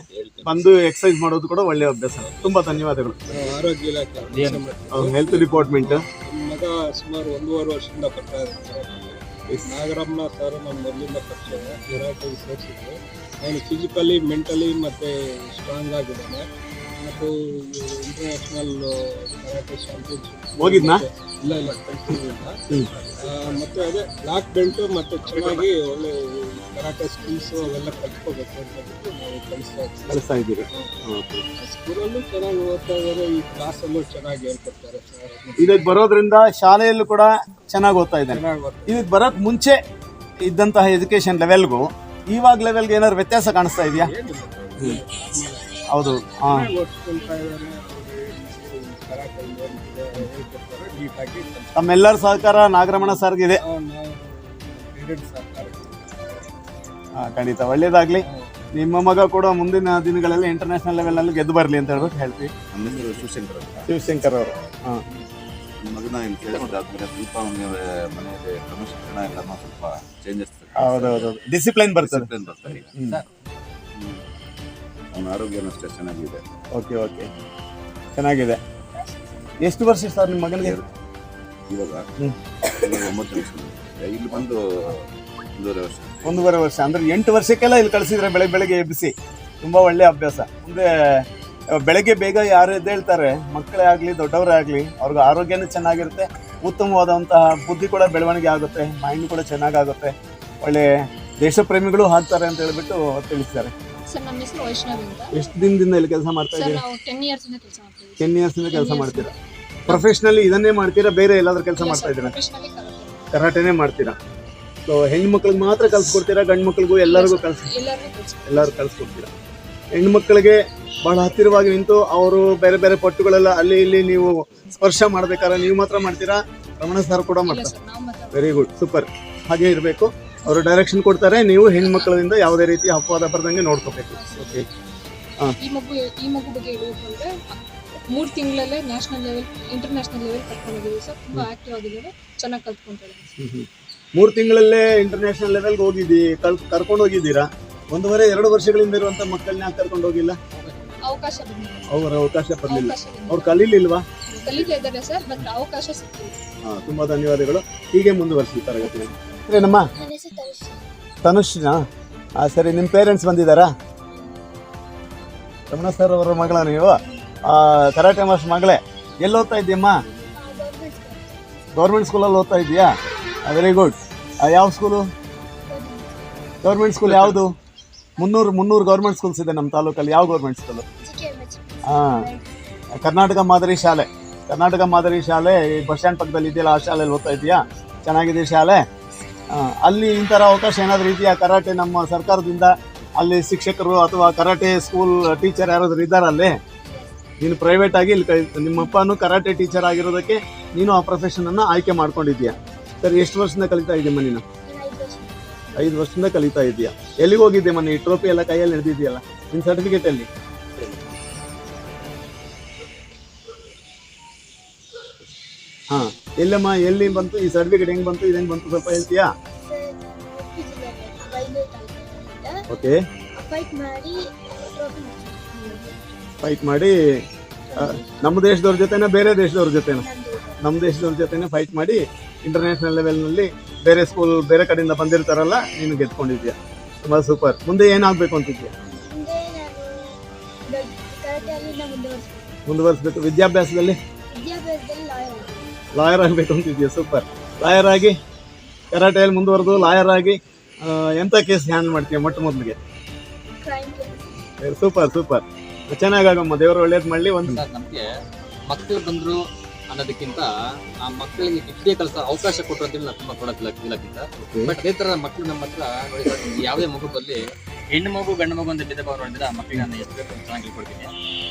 ಬಂದು ಎಕ್ಸರ್ಸೈಸ್ ಮಾಡೋದು ಕೂಡ ಒಳ್ಳೆ ಅಭ್ಯಾಸ. ತುಂಬಾ ಧನ್ಯವಾದಗಳು. ಆರೋಗ್ಯ ಇಲಾಖೆ ಹೆಲ್ತ್ ಡಿಪಾರ್ಟ್ಮೆಂಟ್ ಮಗ ಸುಮಾರು ಒಂದೂವರೆ ವರ್ಷದಿಂದ ಬರ್ತಾ ಇರ್ತಾರೆ ಸರ್ ನಮ್ಮ ಮೊದಲಿಂದ ಪರಿಚಯ. ವಿರಾಟ್ ಸೇರಿಸಿದ್ರು. ಅವನು ಫಿಸಿಕಲಿ ಮೆಂಟಲಿ ಮತ್ತು ಸ್ಟ್ರಾಂಗ್ ಆಗಿದ್ದಾನೆ. ಮತ್ತು ಇಂಟರ್ನ್ಯಾಷನಲ್ ಕರಾಟೆ ಚಾಂಪಿಯನ್ಶಿಪ್ ಹೋಗಿದ್ನಾ? ಇಲ್ಲ ಇಲ್ಲ ಕಲ್ತಿರ್ಲಿಲ್ಲ. ಮತ್ತು ಅದೇ ಬ್ಲಾಕ್ ಬೆಲ್ಟು ಮತ್ತು ಚೆನ್ನಾಗಿ ಒಳ್ಳೆ ಕರಾಟೆ ಸ್ಕಿಲ್ಸು ಅವೆಲ್ಲ ಕಲ್ತ್ಕೋಬೇಕು ಅಂತ ಬಿಟ್ಟು ನಾವು ಕಲಿಸ್ತಾ ಇದ್ದೀವಿ. ಕಳಿಸ್ತಾ ಇದ್ದೀರಿ. ಸ್ಕೂಲಲ್ಲೂ ಚೆನ್ನಾಗಿ ಓದ್ತಾ ಇದ್ದಾರೆ ಈ ಕ್ಲಾಸಲ್ಲೂ ಚೆನ್ನಾಗಿ ಹೇಳ್ಕೊಡ್ತಾರೆ ಇದಕ್ಕೆ ಬರೋದ್ರಿಂದ ಶಾಲೆಯಲ್ಲೂ ಕೂಡ ಚೆನ್ನಾಗಿ ಓದ್ತಾ ಇದ್ದಾರೆ. ಇದಕ್ಕೆ ಬರೋಕ್ ಮುಂಚೆ ಇದ್ದಂತಹ ಎಜುಕೇಶನ್ ಲೆವೆಲ್ಗೂ ಇವಾಗ ಲೆವೆಲ್ಗೆ ಏನಾದ್ರು ವ್ಯತ್ಯಾಸ ಕಾಣಿಸ್ತಾ ಇದೆಯಾ? ಹೌದು ಹಾಂ. ತಮ್ಮೆಲ್ಲರ ಸಹಕಾರ ನಾಗರಮಣ ಸರ್ಗಿದೆ. ಖಂಡಿತ. ಒಳ್ಳೇದಾಗ್ಲಿ. ನಿಮ್ಮ ಮಗ ಕೂಡ ಮುಂದಿನ ದಿನಗಳಲ್ಲಿ ಇಂಟರ್ನ್ಯಾಷನಲ್ ಲೆವೆಲ್ನಲ್ಲಿ ಗೆದ್ದು ಬರಲಿ ಅಂತ ಹೇಳ್ಬಿಟ್ಟು ಹೇಳ್ತೀವಿ. ಹೆಸರು ಶಿವಶಂಕರ್ ಅಂತ. ಶಿವಶಂಕರ್ ಅವರು. ಹಾಂ. ಮಗನ ಇಲ್ಲಿ ಕೇಳಿಸಿದಾದ್ಮೇಲೆ ಸ್ವಲ್ಪ ಅವನಿಗೆ ಮನೆಯಲ್ಲಿ ಕ್ರಮಶಿಕ್ಷಣ ಎಲ್ಲ ಸ್ವಲ್ಪ ಚೇಂಜಸ್ ಹೌದೌದು ಡಿಸಿಪ್ಲೈನ್ ಬರ್ತದೆ. ಹ್ಮ್. ಅವನ ಆರೋಗ್ಯನೂ ಅಷ್ಟೇ ಚೆನ್ನಾಗಿದೆ. ಓಕೆ ಓಕೆ ಚೆನ್ನಾಗಿದೆ. ಎಷ್ಟು ವರ್ಷ ಸರ್ ನಿಮ್ಮ ಮಗನಿಗೆ? ಇವಾಗ ಹ್ಮ್. ಇವಾಗ ಒಂಬತ್ತು ವರ್ಷ. ಇಲ್ಲಿ ಬಂದು ಒಂದೂವರೆ ವರ್ಷ. ಒಂದೂವರೆ ವರ್ಷ. ಅಂದ್ರೆ ಎಂಟು ವರ್ಷಕ್ಕೆಲ್ಲ ಇಲ್ಲಿ ಕಳಿಸಿದ್ರೆ ಬೆಳಗ್ಗೆ ಬೆಳಗ್ಗೆ ಎಬ್ಬಿಸಿ. ತುಂಬಾ ಒಳ್ಳೆ ಅಭ್ಯಾಸ. ಮುಂದೆ ಆ, ಬೆಳಗ್ಗೆ ಬೇಗ ಯಾರು ಎದ್ದೇಳ್ತಾರೆ ಮಕ್ಕಳೇ ಆಗಲಿ ದೊಡ್ಡವರೇ ಆಗಲಿ ಅವ್ರಿಗೆ ಆರೋಗ್ಯನೂ ಚೆನ್ನಾಗಿರುತ್ತೆ ಉತ್ತಮವಾದಂತಹ ಬುದ್ಧಿ ಕೂಡ ಬೆಳವಣಿಗೆ ಆಗುತ್ತೆ ಮೈಂಡ್ ಕೂಡ ಚೆನ್ನಾಗಾಗುತ್ತೆ. ಒಳ್ಳೆ ದೇಶಪ್ರೇಮಿಗಳು ಆಗ್ತಾರೆ ಅಂತ ಹೇಳಿಬಿಟ್ಟು ತಿಳಿಸ್ತಾರೆ. ಸರ್ ನಮ್ಮ ಹೆಸರು ವೈಷ್ಣವಿ ಅಂತ. ಎಷ್ಟು ದಿನದಿಂದ ಇಲ್ಲಿ ಕೆಲಸ ಮಾಡ್ತಾ ಸರ್ ಇದ್ದೀರಾ ನಾವು ಟೆನ್ ಇಯರ್ಸ್ ಇಂದ ಕೆಲಸ ಮಾಡ್ತೀವಿ ಟೆನ್ ಇಯರ್ಸ್ ಇಂದ ಕೆಲಸ ಮಾಡ್ತೀರಾ? ಪ್ರೊಫೆಷನಲಿ ಇದನ್ನೇ ಮಾಡ್ತೀರಾ? ಬೇರೆ ಎಲ್ಲಾದ್ರೂ ಕೆಲಸ ಮಾಡ್ತಾ ಇದ್ದೀರಾ ಪ್ರೊಫೆಷನಲಿ ಕರಾಟೆನೇ ಮಾಡ್ತೀರಾ? ಸೊ ಹೆಣ್ಮಕ್ಳಿಗೆ ಮಾತ್ರ ಕಲ್ಸ್ಕೊಡ್ತೀರಾ? ಗಂಡು ಮಕ್ಳಿಗೂ ಎಲ್ಲರಿಗೂ ಕಲ್ಸ್ ಎಲ್ಲರಿಗೂ ಕೆಲಸ ಎಲ್ಲರೂ ಕಲ್ಸ್ಕೊಡ್ತೀರಾ? ಹೆಣ್ಮಕ್ಳಿಗೆ ಬಹಳ ಹತ್ತಿರವಾಗಿ ನಿಂತು ಅವರು ಬೇರೆ ಬೇರೆ ಪಟ್ಟುಗಳೆಲ್ಲ ಅಲ್ಲಿ ಇಲ್ಲಿ ನೀವು ಸ್ಪರ್ಶ ಮಾಡ್ಬೇಕಾದ್ರೆ ನೀವು ಮಾತ್ರ ಮಾಡ್ತೀರಾ? ರಮಣ ಸರ್ ಕೂಡ ಮಾಡ್ತಾರೆ. ಸರ್ ನಾವು ಮಾತ್ರ ವೆರಿ ಗುಡ್ ಸೂಪರ್ ಹಾಗೆ ಇರಬೇಕು. ಅವರು ಡೈರೆಕ್ಷನ್ ಕೊಡ್ತಾರೆ ನೀವು ಹೆಣ್ಮಕ್ಳಿಂದ ಯಾವುದೇ ರೀತಿ ಅಪವಾದ ಬರ್ದಂಗೆ ನೋಡ್ಕೋಬೇಕು. ಓಕೆ ಈ ಮಗು ಈ ಮಗು ಬಗ್ಗೆ ಹೇಳಬೇಕು ಮೂರು ತಿಂಗಳಲ್ಲೇ ನ್ಯಾಷನಲ್ ಲೆವೆಲ್ ಇಂಟರ್ನ್ಯಾಷನಲ್ ಲೆವೆಲ್ ಕರ್ಕೊಂಡು ಹೋಗಿದ್ದೀವಿ ಸರ್. ತುಂಬ ಆಕ್ಟಿವ್ ಆಗಿದ್ದಾರೆ. ಚೆನ್ನಾಗಿ ಕಲ್ತ್ಕೊಂತಾರೆ. ಮೂರು ತಿಂಗಳಲ್ಲೇ ಇಂಟರ್ನ್ಯಾಷನಲ್ ಲೆವೆಲ್ಗೆ ಹೋಗಿದ್ದಿ ಕಲ್ ಕರ್ಕೊಂಡು ಹೋಗಿದ್ದೀರಾ? ಒಂದೂವರೆ ಎರಡು ವರ್ಷಗಳಿಂದ ಇರುವಂಥ ಮಕ್ಕಳನ್ನ ಯಾಕೆ ಕರ್ಕೊಂಡು ಹೋಗಿಲ್ಲ? ಅವಕಾಶ ಬಂದಿದೆ ಅವರ ಅವಕಾಶ ಬರಲಿಲ್ಲ. ಅವಕಾಶ ಬಂದಿದೆ. ಅವ್ರು ಕಲೀಲಿಲ್ವಾ? ಕಲಿತಾ ಇದ್ದಾರೆ ಸರ್ ಬಟ್ ಅವಕಾಶ ಸಿಕ್ಕಿಲ್ಲ. ಹಾಂ ತುಂಬಾ ಧನ್ಯವಾದಗಳು. ಹೀಗೆ ಮುಂದುವರಿಸಿ ತರಗತಿ ಏನಮ್ಮ ತನುಶ್ರೀನ ಹಾ ಸರಿ ನಿಮ್ಮ ಪೇರೆಂಟ್ಸ್ ಬಂದಿದ್ದಾರಾ? ರಮಣ ಸರ್ ಅವರ ಮಗಳ ನೀವು? ಕರಾಟೆ ಮಾಸ್ಟರ್ ಮಗಳೇ ಎಲ್ಲಿ ಓದ್ತಾ ಇದ್ದೀಯಮ್ಮ? ಗೌರ್ಮೆಂಟ್ ಸ್ಕೂಲಲ್ಲಿ ಓದ್ತಾ ಇದೆಯಾ ವೆರಿ ಗುಡ್ ಯಾವ ಸ್ಕೂಲು ಗೌರ್ಮೆಂಟ್ ಸ್ಕೂಲ್ ಯಾವುದು? ಮುನ್ನೂರು ಮುನ್ನೂರು ಗೌರ್ಮೆಂಟ್ ಸ್ಕೂಲ್ಸ್ ಇದೆ ನಮ್ಮ ತಾಲೂಕಲ್ಲಿ. ಯಾವ ಗೌರ್ಮೆಂಟ್ ಸ್ಕೂಲು ಹಾಂ ಕರ್ನಾಟಕ ಮಾದರಿ ಶಾಲೆ. ಕರ್ನಾಟಕ ಮಾದರಿ ಶಾಲೆ ಈ ಬಸ್ ಸ್ಟ್ಯಾಂಡ್ ಪಕ್ಕದಲ್ಲಿ ಇದೆಯಲ್ಲ ಆ ಶಾಲೆಯಲ್ಲಿ ಓದ್ತಾ ಇದೆಯಾ ಚೆನ್ನಾಗಿದೆ ಶಾಲೆ? ಅಲ್ಲಿ ಇಂಥರ ಥರ ಅವಕಾಶ ಏನಾದರೂ ಇದೆಯಾ? ಕರಾಟೆ ನಮ್ಮ ಸರ್ಕಾರದಿಂದ ಅಲ್ಲಿ ಶಿಕ್ಷಕರು ಅಥವಾ ಕರಾಟೆ ಸ್ಕೂಲ್ ಟೀಚರ್ ಯಾರಾದರೂ ಇದ್ದಾರಲ್ಲಿ ನೀನು ಪ್ರೈವೇಟ್ ಆಗಿ ಇಲ್ಲಿ ಕಲಿ ನಿಮ್ಮಪ್ಪನೂ ಕರಾಟೆ ಟೀಚರ್ ಆಗಿರೋದಕ್ಕೆ ನೀನು ಆ ಪ್ರೊಫೆಷನನ್ನು ಆಯ್ಕೆ ಮಾಡ್ಕೊಂಡಿದ್ದೀಯಾ? ಸರಿ, ಎಷ್ಟು ವರ್ಷದಿಂದ ಕಲಿತಾ ಇದ್ದೀಮ್ಮ ನೀನು? ಐದು ವರ್ಷದಿಂದ ಕಲಿತಾ ಇದೆಯಾ ಎಲ್ಲಿಗೆ ಹೋಗಿದ್ದೆ ಈ ಟ್ರೋಫಿ ಎಲ್ಲ ಕೈಯಲ್ಲಿ ಹಿಡಿದಿದೆಯಲ್ಲ ನಿನ್ನ ಸರ್ಟಿಫಿಕೇಟ್ ಅಲ್ಲಿ ಹಾ. ಎಲ್ಲಮ್ಮ ಎಲ್ಲಿ ಬಂತು? ಈ ಸರ್ಟಿಫಿಕೇಟ್ ಹೆಂಗ್ ಬಂತು? ಇದು ಹೆಂಗೆ ಬಂತು? ಸ್ವಲ್ಪ ಹೇಳ್ತೀಯಾ? ಓಕೆ ಫೈಟ್ ಮಾಡಿ ನಮ್ಮ ದೇಶದವ್ರ ಜೊತೆನ ಬೇರೆ ದೇಶದವ್ರ ಜೊತೆನ? ನಮ್ಮ ದೇಶದವ್ರ ಜೊತೆನೇ ಫೈಟ್ ಮಾಡಿ ಇಂಟರ್ನ್ಯಾಷನಲ್ ಲೆವೆಲ್ನಲ್ಲಿ ಬೇರೆ ಸ್ಕೂಲ್ ಬೇರೆ ಕಡೆಯಿಂದ ಬಂದಿರ್ತಾರಲ್ಲ ನೀನು ಗೆದ್ಕೊಂಡಿದ್ಯಾ? ತುಂಬಾ ಸೂಪರ್ ಮುಂದೆ ಏನಾಗಬೇಕು ಅಂತಿದ್ಯಾ? ಮುಂದುವರಿಸ್ಬೇಕು. ವಿದ್ಯಾಭ್ಯಾಸದಲ್ಲಿ? ವಿದ್ಯಾಭ್ಯಾಸದಲ್ಲಿ ಲಾಯರ್ ಆಗ್ಬೇಕು ಅಂತಿದ್ಯಾ? ಸೂಪರ್ ಲಾಯರ್ ಆಗಿ ಕರಾಟೆಯಲ್ಲಿ ಮುಂದುವರೆದು ಲಾಯರ್ ಆಗಿ ಎಂತ ಎಂಥ ಕೇಸ್ ಹ್ಯಾಂಡಲ್ ಮಾಡ್ತೀಯ ಮೊಟ್ಟ ಮೊದಲಿಗೆ? ಸೂಪರ್ ಸೂಪರ್ ಚೆನ್ನಾಗಮ್ಮ ದೇವರು ಒಳ್ಳೇದು ಮಾಡಲಿ ಒಂದು ಸರ್ ನಮಗೆ ಮಕ್ಕಳು ಬಂದ್ರು ಅನ್ನೋದಕ್ಕಿಂತ ಆ ಮಕ್ಕಳಿಗೆ ವಿದ್ಯೆ ಕಲಿಸ ಅವಕಾಶ ಕೊಟ್ಟರು ಅಂತೇಳಿ ನಾವು ತುಂಬ ಕೊಡೋದಿಲ್ಲಕ್ಕಿಂತ ಬಟ್ ಅದೇ ಥರ ಮಕ್ಕಳು ನಮ್ಮ ಹತ್ರ ನೋಡಿ ಯಾವುದೇ ಮಗು ಬರಲಿ ಹೆಣ್ಣು ಮಗು ಗಂಡು ಮಗು ಅಂತ ಭೇದ ಭಾವ ನೋಡಿದ್ರೆ ಆ ಮಕ್ಕಳಿಗೆ ನಾನು ಎಷ್ಟು ಬೇಕು ಚೆನ್ನಾಗಿ ಕೊಡ್ತೀನಿ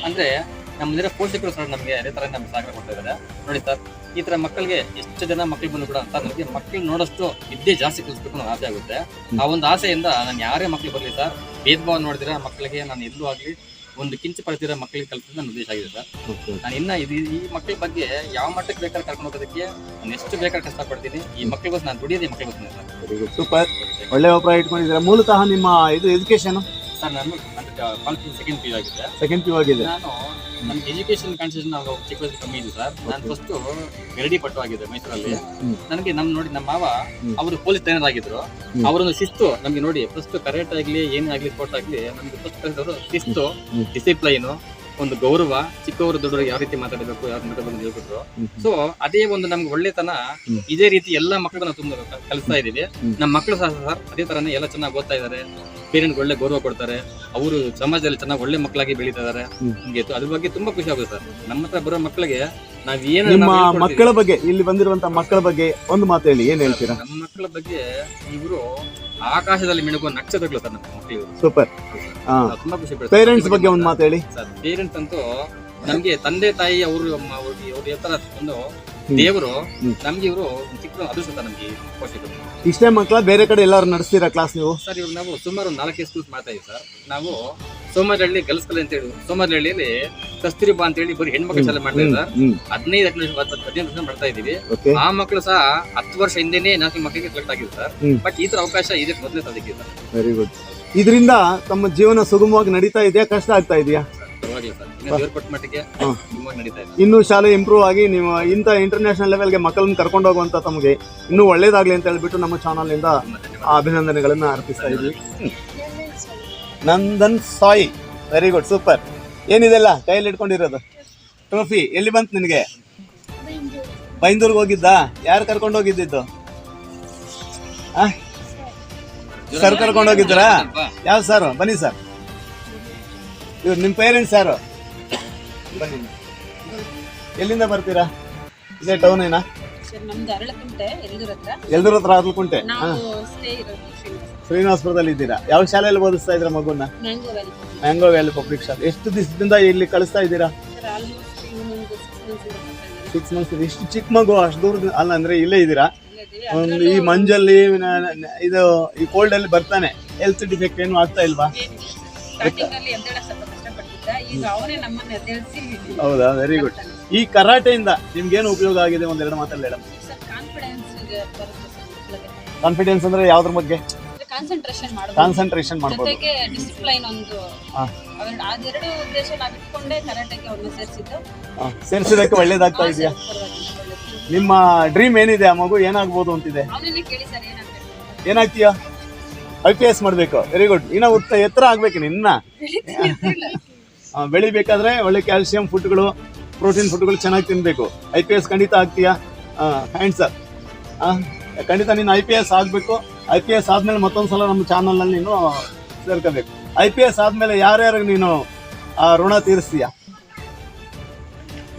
ಅಂದ್ರೆ ನಮ್ಮ ಪೋಷಕರು ಸರ್ ನಮಗೆ ಅದೇ ತರ ನಮ್ಗೆ ಸಹಕಾರ ಕೊಡ್ತಾ ಇದ್ದಾರೆ. ನೋಡಿ ಸರ್ ಈ ತರ ಮಕ್ಕಳಿಗೆ ಎಷ್ಟು ಜನ ಮಕ್ಕಳು ಬಂದು ಕೂಡ ಅಂತ ನನಗೆ ಮಕ್ಕಳು ನೋಡೋಷ್ಟು ವಿದ್ಯೆ ಜಾಸ್ತಿ ಕಲಿಸ್ಬೇಕು ಅನ್ನೋ ಆಸೆ ಆಗುತ್ತೆ. ಆ ಒಂದು ಆಸೆಯಿಂದ ನಾನು ಯಾರೇ ಮಕ್ಕಳು ಬರಲಿ ಸರ್ ಭೇದ ಭಾವ ನೋಡಿದ್ರೆ ಮಕ್ಕಳಿಗೆ ನಾನು ಎಲ್ಲೂ ಆಗಲಿ ಒಂದು ಕಿಂಚು ಪಡೆದಿರೋ ಮಕ್ಕಳಿಗೆ ಕಲಿಸೋದು ನನ್ನ ಉದ್ದೇಶ ಆಗಿದೆ ಸರ್. ನಾನು ಇನ್ನ ಇದು ಈ ಮಕ್ಕಳ ಬಗ್ಗೆ ಯಾವ ಮಟ್ಟಕ್ಕೆ ಬೇಕಾದ್ರೆ ಕರ್ಕೊಂಡು ಹೋಗೋದಕ್ಕೆ ನಾನು ಎಷ್ಟು ಬೇಕಾದ್ರೆ ಕಷ್ಟಪಡ್ತೀನಿ. ಈ ಮಕ್ಕಳಿಗೋಸ್ಕರ ನಾನು ದುಡಿಯೋದು ಈ ಮಕ್ಕಳಿಗೋಸ್ಕರ ಸರ್. ಸೂಪರ್ ಒಳ್ಳೆ ಅಭಿಪ್ರಾಯ ಇಟ್ಕೊಂಡಿದ್ದೀರಾ? ಮೂಲತಃ ನಿಮ್ಮ ಇದು ಎಜುಕೇಶನ್ ಸರ್ ನಾನು ಸೆಕೆಂಡ್ ಪಿ ಆಗಿದೆ. ಸೆಕೆಂಡ್ ಪಿ ಆಗಿದೆ. ನಾನು ನನ್ನ ಎಜುಕೇಶನ್ ಕಾನ್ಸೆಷನ್ ಆಗ ಚಿಕ್ಕ ವಯಸ್ಸು ಕಮ್ಮಿ ಇದೆ ಸರ್. ನಾನು ಫಸ್ಟ್ ಗರಡಿ ಪಟ್ಟು ಆಗಿದೆ ಮೈಸೂರಲ್ಲಿ. ನನಗೆ ನಮ್ ನೋಡಿ ನಮ್ಮ ಮಾವ. ಅವರು ಪೊಲೀಸ್ ಟ್ರೈನರ್ ಆಗಿದ್ರು. ಅವರೊಂದು ಶಿಸ್ತು ನಮ್ಗೆ ನೋಡಿ ಫಸ್ಟ್ ಕರೆಕ್ಟ್ ಆಗ್ಲಿ ಏನೇ ಆಗ್ಲಿ ಸ್ಪೋರ್ಟ್ ಆಗ್ಲಿ ನಮ್ಗೆ ಫಸ್ಟ್ ಕಲಿಸಿದವರು ಶಿಸ್ತು ಡಿಸಿಪ್ಲೈನು ಒಂದು ಗೌರವ ಚಿಕ್ಕವರು ದೊಡ್ಡವರು ಯಾವ ರೀತಿ ಮಾತಾಡಬೇಕು ಯಾವ ಮಾತಾಡಬೇಕು ಹೇಳ್ಬಿಟ್ರು. ಸೊ ಅದೇ ಒಂದು ನಮ್ಗೆ ಒಳ್ಳೆತನ. ಇದೇ ರೀತಿ ಎಲ್ಲಾ ಮಕ್ಕಳು ನಾವು ತುಂಬ ಕಲಿಸ್ತಾ ಇದೀವಿ ಹ್ಮ್. ನಮ್ಮ ಮಕ್ಕಳು ಸಹ ಸರ್ ಅದೇ ತರನೇ ಎಲ್ಲ ಚೆನ್ನಾಗಿ ಓದ್ತಾ ಇದಾರೆ ಪೇರೆಂಟ್ ಒಳ್ಳೆ ಗೌರವ ಕೊಡ್ತಾರೆ. ಅವರು ಸಮಾಜದಲ್ಲಿ ಚೆನ್ನಾಗಿ ಒಳ್ಳೆ ಮಕ್ಕಳಾಗಿ ಬೆಳೀತಾ ಇದಾರೆ ಹಿಂಗೆ ಅದ್ರ ಬಗ್ಗೆ ತುಂಬಾ ಖುಷಿ ಆಗುತ್ತೆ ಸರ್. ನಮ್ಮ ಹತ್ರ ಬರೋ ಮಕ್ಕಳಿಗೆ ನಾವ್ ಏನು ನಿಮ್ಮ ಮಕ್ಕಳ ಬಗ್ಗೆ ಇಲ್ಲಿ ಬಂದಿರುವಂತ ಮಕ್ಕಳ ಬಗ್ಗೆ ಒಂದು ಮಾತು ಹೇಳಿ ಏನ್ ಹೇಳ್ತೀರಾ? ನಮ್ಮ ಮಕ್ಕಳ ಬಗ್ಗೆ ಇವರು ಆಕಾಶದಲ್ಲಿ ಮಿಣುಗುವ ನಕ್ಷತ್ರಗಳು ಸರ್ ನಮ್ಮ ಮಕ್ಕಳು ಸೂಪರ್. ತುಂಬಾ ಖುಷಿ ಪೇರೆಂಟ್ಸ್ ಬಗ್ಗೆ ಒಂದು ಮಾತು ಹೇಳಿ. ಸರ್ ಪೇರೆಂಟ್ಸ್ ಅಂತೂ ನಮ್ಗೆ ತಂದೆ ತಾಯಿ ಅವರು ಅವ್ರಿಗೆ ಅವ್ರ ತರ ಒಂದು. ದೇವರು. ನಮ್ಗೆ ಇವರು ಚಿಕ್ಕ ಅದೃಷ್ಟ ನಮ್ಗೆ ಪೋಷಕರು ಇಷ್ಟೇ ಮಕ್ಕಳ ಬೇರೆ ಕಡೆ ಎಲ್ಲಾರು ನಡೆಸ್ತೀರಾ ಕ್ಲಾಸ್ ನೀವು? ಸರ್ ಇವಾಗ ನಾವು ಸುಮಾರು ಒಂದು ನಾಲ್ಕೈದು ಸ್ಕೂಲ್ಸ್ ಮಾಡ್ತಾ ಇದ್ದೀವಿ ಸರ್ ನಾವು ಸೋಮರಹಳ್ಳಿ ಗರ್ಲ್ಸ್ ಕಾಲೇಜ್ ಅಂತ ಹೇಳಿ ಸೋಮರಹಳ್ಳಿಯಲ್ಲಿ ಕಸ್ತೂರಿಬಾ ಅಂತ ಹೇಳಿ ಬರೀ ಹೆಣ್ಮಕ್ಳು ಶಾಲೆ ಮಾಡ್ತಾ ಇದ್ದಾರೆ. ಹದಿನೈದು ಹದಿನೈದು ಹದಿನೈದು ವರ್ಷ ಮಾಡ್ತಾ ಇದೀವಿ. ಆ ಮಕ್ಕಳು ಸಹ ಹತ್ತು ವರ್ಷ ಹಿಂದೆನೆ ನಾಲ್ಕು ಮಕ್ಕಳಿಗೆ ಸೆಲೆಕ್ಟ್ ಆಗಿದೆ ಸರ್ ಬಟ್ ಈ ತರ ಅವಕಾಶ ಇದಕ್ಕೆ ಮೊದಲೇ ಸಾಧಿಸಿದೆ ಸರ್ ವೆರಿ ಗುಡ್ ಇದರಿಂದ ತಮ್ಮ ಜೀವನ ಸುಗಮವಾಗಿ ನಡೀತಾ ಇದೆಯಾ ಕಷ್ಟ ಆಗ್ತಾ ಇದೆಯಾ? ಇನ್ನೂ ಶಾಲೆ ಇಂಪ್ರೂವ್ ಆಗಿ ನೀವು ಇಂಥ ಇಂಟರ್ನ್ಯಾಷನಲ್ ಲೆವೆಲ್ಗೆ ಮಕ್ಕಳನ್ನ ಕರ್ಕೊಂಡು ಹೋಗುವಂತ ತಮಗೆ ಇನ್ನೂ ಒಳ್ಳೇದಾಗ್ಲಿ ಅಂತ ಹೇಳ್ಬಿಟ್ಟು ನಮ್ಮ ಚಾನಲ್ ಇಂದ ಆ ಅಭಿನಂದನೆಗಳನ್ನ ಅರ್ಪಿಸ್ತಾ ಇದ್ವಿ. Nandan Sai. Very good super ಏನಿದೆಲ್ಲ ಕೈಯಲ್ಲಿ ಇಟ್ಕೊಂಡಿರೋದು? ಟ್ರೋಫಿ ಎಲ್ಲಿ ಬಂತು ನಿನಗೆ? ಬೈಂದೂರ್ಗೆ ಹೋಗಿದ್ದ? ಯಾರು ಕರ್ಕೊಂಡು ಹೋಗಿದ್ದಿದ್ದು? ಸರ್ ಕರ್ಕೊಂಡು ಹೋಗಿದ್ರಾ? ಯಾವ ಸರ್? ಬನ್ನಿ ಸರ್. ಇವ್ರು ನಿಮ್ಮ ಪೇರೆಂಟ್ಸ್ ಯಾರು? ಬನ್ನಿ. ಎಲ್ಲಿಂದ ಬರ್ತೀರಾ? ಇದೇ ಟೌನ್ ಏನಾ? ಎಲ್ದೂರ ಹತ್ರ ಶ್ರೀನಿವಾಸ. ಶ್ರೀನಿವಾಸಪುರದಲ್ಲಿ ಇದ್ದೀರಾ? ಯಾವ ಶಾಲೆಯಲ್ಲಿ ಓದಿಸ್ತಾ ಇದ್ರ ಮಗುನ ಮ್ಯಾಂಗೋ ವ್ಯಾಲಿ ಪಬ್ಲಿಕ್ ಶಾಲೆ ಎಷ್ಟು ದಿವಸದಿಂದ ಇಲ್ಲಿ ಕಳಿಸ್ತಾ ಇದ್ದೀರಾ? ಸಿಕ್ಸ್ ಮಂತ್ಸ್ ಎಷ್ಟು ಇಷ್ಟು ಚಿಕ್ಕ ಮಗು ಅಷ್ಟು ದೂರ ಅಲ್ಲ ಅಂದ್ರೆ ಇಲ್ಲೇ ಇದ್ದೀರಾ? ಒಂದು ಈ ಮಂಜಲ್ಲಿ ಇದು ಈ ಕೋಲ್ಡ್ ಅಲ್ಲಿ ಬರ್ತಾನೆ. ಹೆಲ್ತ್ ಡಿಫೆಕ್ಟ್ ಏನು ಆಗ್ತಾ ಇಲ್ವಾ? ಈಗ ಅವನೇ ನಮ್ಮನ್ನ ಎದ್ದೇಳಿಸಿ ಹೌದಾ? ವೆರಿ ಗುಡ್ ಈ ಕರಾಟೆಯಿಂದ ನಿಮ್ಗೇನು ಉಪಯೋಗ ಆಗಿದೆ? ಒಂದೆರಡು ಮಾತಲ್ಲಿ ಹೇಳಮ್ಮ. ಸರ್ ಕಾನ್ಫಿಡೆನ್ಸ್ ಬರುತ್ತೆ ಸರ್ ಮಕ್ಕಳಿಗೆ ಕಾನ್ಫಿಡೆನ್ಸ್ ಅಂದ್ರೆ ಯಾವ್ದ್ರ ಬಗ್ಗೆ ಕಾನ್ಸಂಟ್ರೇಷನ್ ಮಾಡಬಹುದು ಕಾನ್ಸಂಟ್ರೇಷನ್ ಮಾಡ್ಬೋದು. ಜೊತೆಗೆ ಡಿಸಿಪ್ಲೈನ್ ಒಂದು. ಹಾ. ಅವೆರಡು ಅದೆರಡು ಉದ್ದೇಶ ನಾವು ಇಟ್ಕೊಂಡೇ ಕರಾಟೆಗೆ ಅವ್ರನ್ನ ಸೇರಿಸಿದ್ದು. ಹ, ಸೇರ್ಸಿದಕ್ಕೆ ಒಳ್ಳೇದಾಗ್ತಾ ಇದೆಯಾ? ನಿಮ್ಮ ಡ್ರೀಮ್ ಏನಿದೆ ಆ ಮಗು? ಏನಾಗ್ಬೋದು ಅಂತಿದೆ? ಅವನನ್ನೇ ಕೇಳಿ ಸರ್ ಏನಾಗ್ಬೇಕು? ಏನಾಗ್ತೀಯಾ? ಐ ಪಿ ಎಸ್ ಮಾಡಬೇಕು. ವೆರಿ ಗುಡ್ ಇನ್ನ ಉತ್ತ ಎತ್ತರ ಆಗ್ಬೇಕು ನಿನ್ನ ಆ, ಬೆಳಿಬೇಕಾದ್ರೆ ಒಳ್ಳೆ ಕ್ಯಾಲ್ಸಿಯಂ ಫುಡ್ಗಳು ಪ್ರೋಟೀನ್ ಫುಡ್ಗಳು ಚೆನ್ನಾಗಿ ತಿನ್ಬೇಕು. ಐ ಪಿ ಎಸ್ ಖಂಡಿತ ಆಗ್ತೀಯಾ? ಹ್ಯಾಂಡ್ಸ್ ಖಂಡಿತ ನೀನು ಐ ಪಿ ಎಸ್ ಆಗಬೇಕು. ಐ ಪಿ ಎಸ್ ಆದಮೇಲೆ ಮತ್ತೊಂದು ಸಲ ನಮ್ಮ ಚಾನಲ್ನಲ್ಲಿ ನೀನು ಸೇರ್ಕೋಬೇಕು. ಐ ಪಿ ಎಸ್ ಆದಮೇಲೆ ಯಾರ್ಯಾರಿಗೆ ನೀನು ಆ ಋಣ ತೀರಿಸ್ತೀಯ?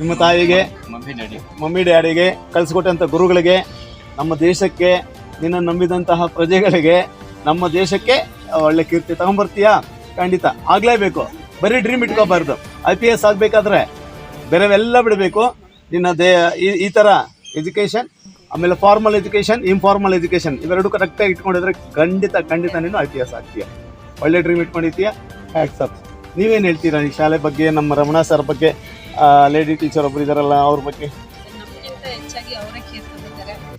ನಿಮ್ಮ ತಾಯಿಗೆ ಮಮ್ಮಿ ಡ್ಯಾಡಿ ಮಮ್ಮಿ ಡ್ಯಾಡಿಗೆ ಕಳಿಸ್ಕೊಟ್ಟಂಥ ಗುರುಗಳಿಗೆ ನಮ್ಮ ದೇಶಕ್ಕೆ ನಿನ್ನ ನಂಬಿದಂತಹ ಪ್ರಜೆಗಳಿಗೆ ನಮ್ಮ ದೇಶಕ್ಕೆ ಒಳ್ಳೆ ಕೀರ್ತಿ ತಗೊಂಬರ್ತೀಯಾ? ಖಂಡಿತ. ಆಗ್ಲೇಬೇಕು. ಬರೀ ಡ್ರೀಮ್ ಇಟ್ಕೋಬಾರ್ದು. ಐ ಪಿ ಎಸ್ ಆಗಬೇಕಾದ್ರೆ ಬೇರೆವೆಲ್ಲ ಬಿಡಬೇಕು. ನಿನ್ನ ದೇ, ಈ- ಥರ ಎಜುಕೇಷನ್ ಆಮೇಲೆ ಫಾರ್ಮಲ್ ಎಜುಕೇಷನ್ ಇನ್ಫಾರ್ಮಲ್ ಎಜುಕೇಷನ್ ಇವೆರಡು ಕರೆಕ್ಟಾಗಿ ಇಟ್ಕೊಂಡಿದ್ರೆ ಖಂಡಿತ ಖಂಡಿತ ನೀನು ಐ ಪಿ ಎಸ್ ಆಗ್ತೀಯ. ಒಳ್ಳೆ ಡ್ರೀಮ್ ಇಟ್ಕೊಂಡಿದ್ದೀಯ. ಹ್ಯಾಟ್ಸ್ ಅಪ್ ನೀವೇನು ಹೇಳ್ತೀರಾ ಈ ಶಾಲೆ ಬಗ್ಗೆ, ನಮ್ಮ ರಮಣ ಸರ್ ಬಗ್ಗೆ? ಲೇಡಿ ಟೀಚರ್ ಒಬ್ರು ಇದಾರಲ್ಲ ಅವ್ರ ಬಗ್ಗೆ?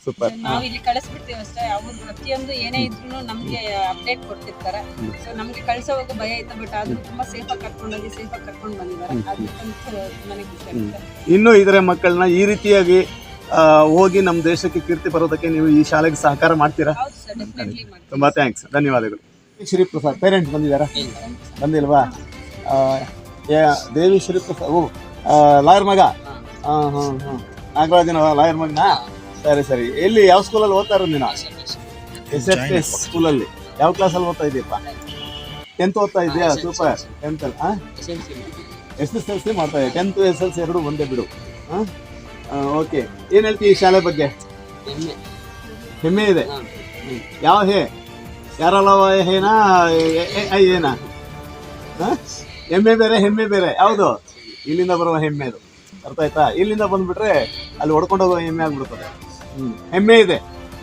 ಸೂಪರ್. ನಾವು ಇಲ್ಲಿ ಕಳಿಸ್ಬಿಡ್ತೀವಿ ಅಷ್ಟೇ. ಅವ್ರು ಪ್ರತಿಯೊಂದು ಏನೇ ಇದ್ರು ನಮ್ಗೆ ಅಪ್ಡೇಟ್ ಕೊಡ್ತಿರ್ತಾರೆ. ಸೊ ನಮ್ಗೆ ಕಳ್ಸೋವಾಗ ಭಯ ಇತ್ತು ಬಟ್ ಆದ್ರೂ ತುಂಬಾ ಸೇಫ್ ಆಗಿ ಕರ್ಕೊಂಡೋಗಿ ಸೇಫ್ ಆಗಿ ಕರ್ಕೊಂಡು ಬಂದಿದ್ದಾರೆ. ಅದಕ್ಕಂತೂ ನನಗೆ ಖುಷಿ ಆಗುತ್ತೆ ಇನ್ನು ಇದರ ಮಕ್ಕಳನ್ನ ಈ ರೀತಿಯಾಗಿ ಆ, ಹೋಗಿ ನಮ್ಮ ದೇಶಕ್ಕೆ ಕೀರ್ತಿ ಬರೋದಕ್ಕೆ ನೀವು ಈ ಶಾಲೆಗೆ ಸಹಕಾರ ಮಾಡ್ತೀರಾ? ಹೌದು ಸರ್ ಡೆಫಿನೆಟ್ಲಿ ಮಾಡಿ ತುಂಬಾ ಥ್ಯಾಂಕ್ಸ್ ಧನ್ಯವಾದಗಳು. ಶ್ರೀ ಪ್ರಸಾದ್ ಪೇರೆಂಟ್ಸ್ ಬಂದಿದ್ದಾರಾ? ಬಂದಿಲ್ವಾ? ಆ, ಯಾ- ದೇವಿ ಶ್ರೀ ಪ್ರಸಾದ್ ಓ ಲಾಯರ್ ಮಗ? ಹಾಂ ಹಾಂ ಹಾಂ. ನಾಗರಾಜನ ಲಾಯರ್ ಮಗನಾ? ಸರಿ ಸರಿ. ಎಲ್ಲಿ ಯಾವ ಸ್ಕೂಲಲ್ಲಿ ಓದ್ತಾ ಇರೋದು ನೀನು? ಎಸ್ ಎಫ್ ಎಸ್ ಸ್ಕೂಲಲ್ಲಿ ಯಾವ ಕ್ಲಾಸಲ್ಲಿ ಓದ್ತಾ ಇದೆಯಪ್ಪ? ಟೆಂತ್ ಓದ್ತಾ ಇದೆಯಾ? ಸೂಪರ್ ಟೆಂತಲ್ಲಿ ಹಾಂ ಎಸ್ ಎಸ್ ಎಲ್ ಸಿ ಮಾಡ್ತಾ ಇದೆ ಟೆಂತ್ ಎಸ್ ಎಲ್ ಸಿ ಎರಡು ಒಂದೇ ಬಿಡು. ಹಾಂ ಓಕೆ ಏನು ಹೇಳ್ತೀವಿ ಈ ಶಾಲೆ ಬಗ್ಗೆ? ಹೆಮ್ಮೆ. ಇದೆ? ಯಾವ ಹೇ? ಯಾರಲ್ಲವ ಹೇನಾ? ಏನಾ ಹೆಮ್ಮೆ ಬೇರೆ ಹೆಮ್ಮೆ ಬೇರೆ. ಯಾವುದು? ಇಲ್ಲಿಂದ ಬರುವ ಹೆಮ್ಮೆ ಅದು. ಅರ್ಥ ಆಯ್ತಾ? ಇಲ್ಲಿಂದ ಬಂದ್ಬಿಟ್ರೆ ಅಲ್ಲಿ ಹೊಡ್ಕೊಂಡು ಹೋಗೋ ಹೆಮ್ಮೆ ಆಗ್ಬಿಡ್ತದೆ. ಹೆಮ್ಮೆ ಇದೆ.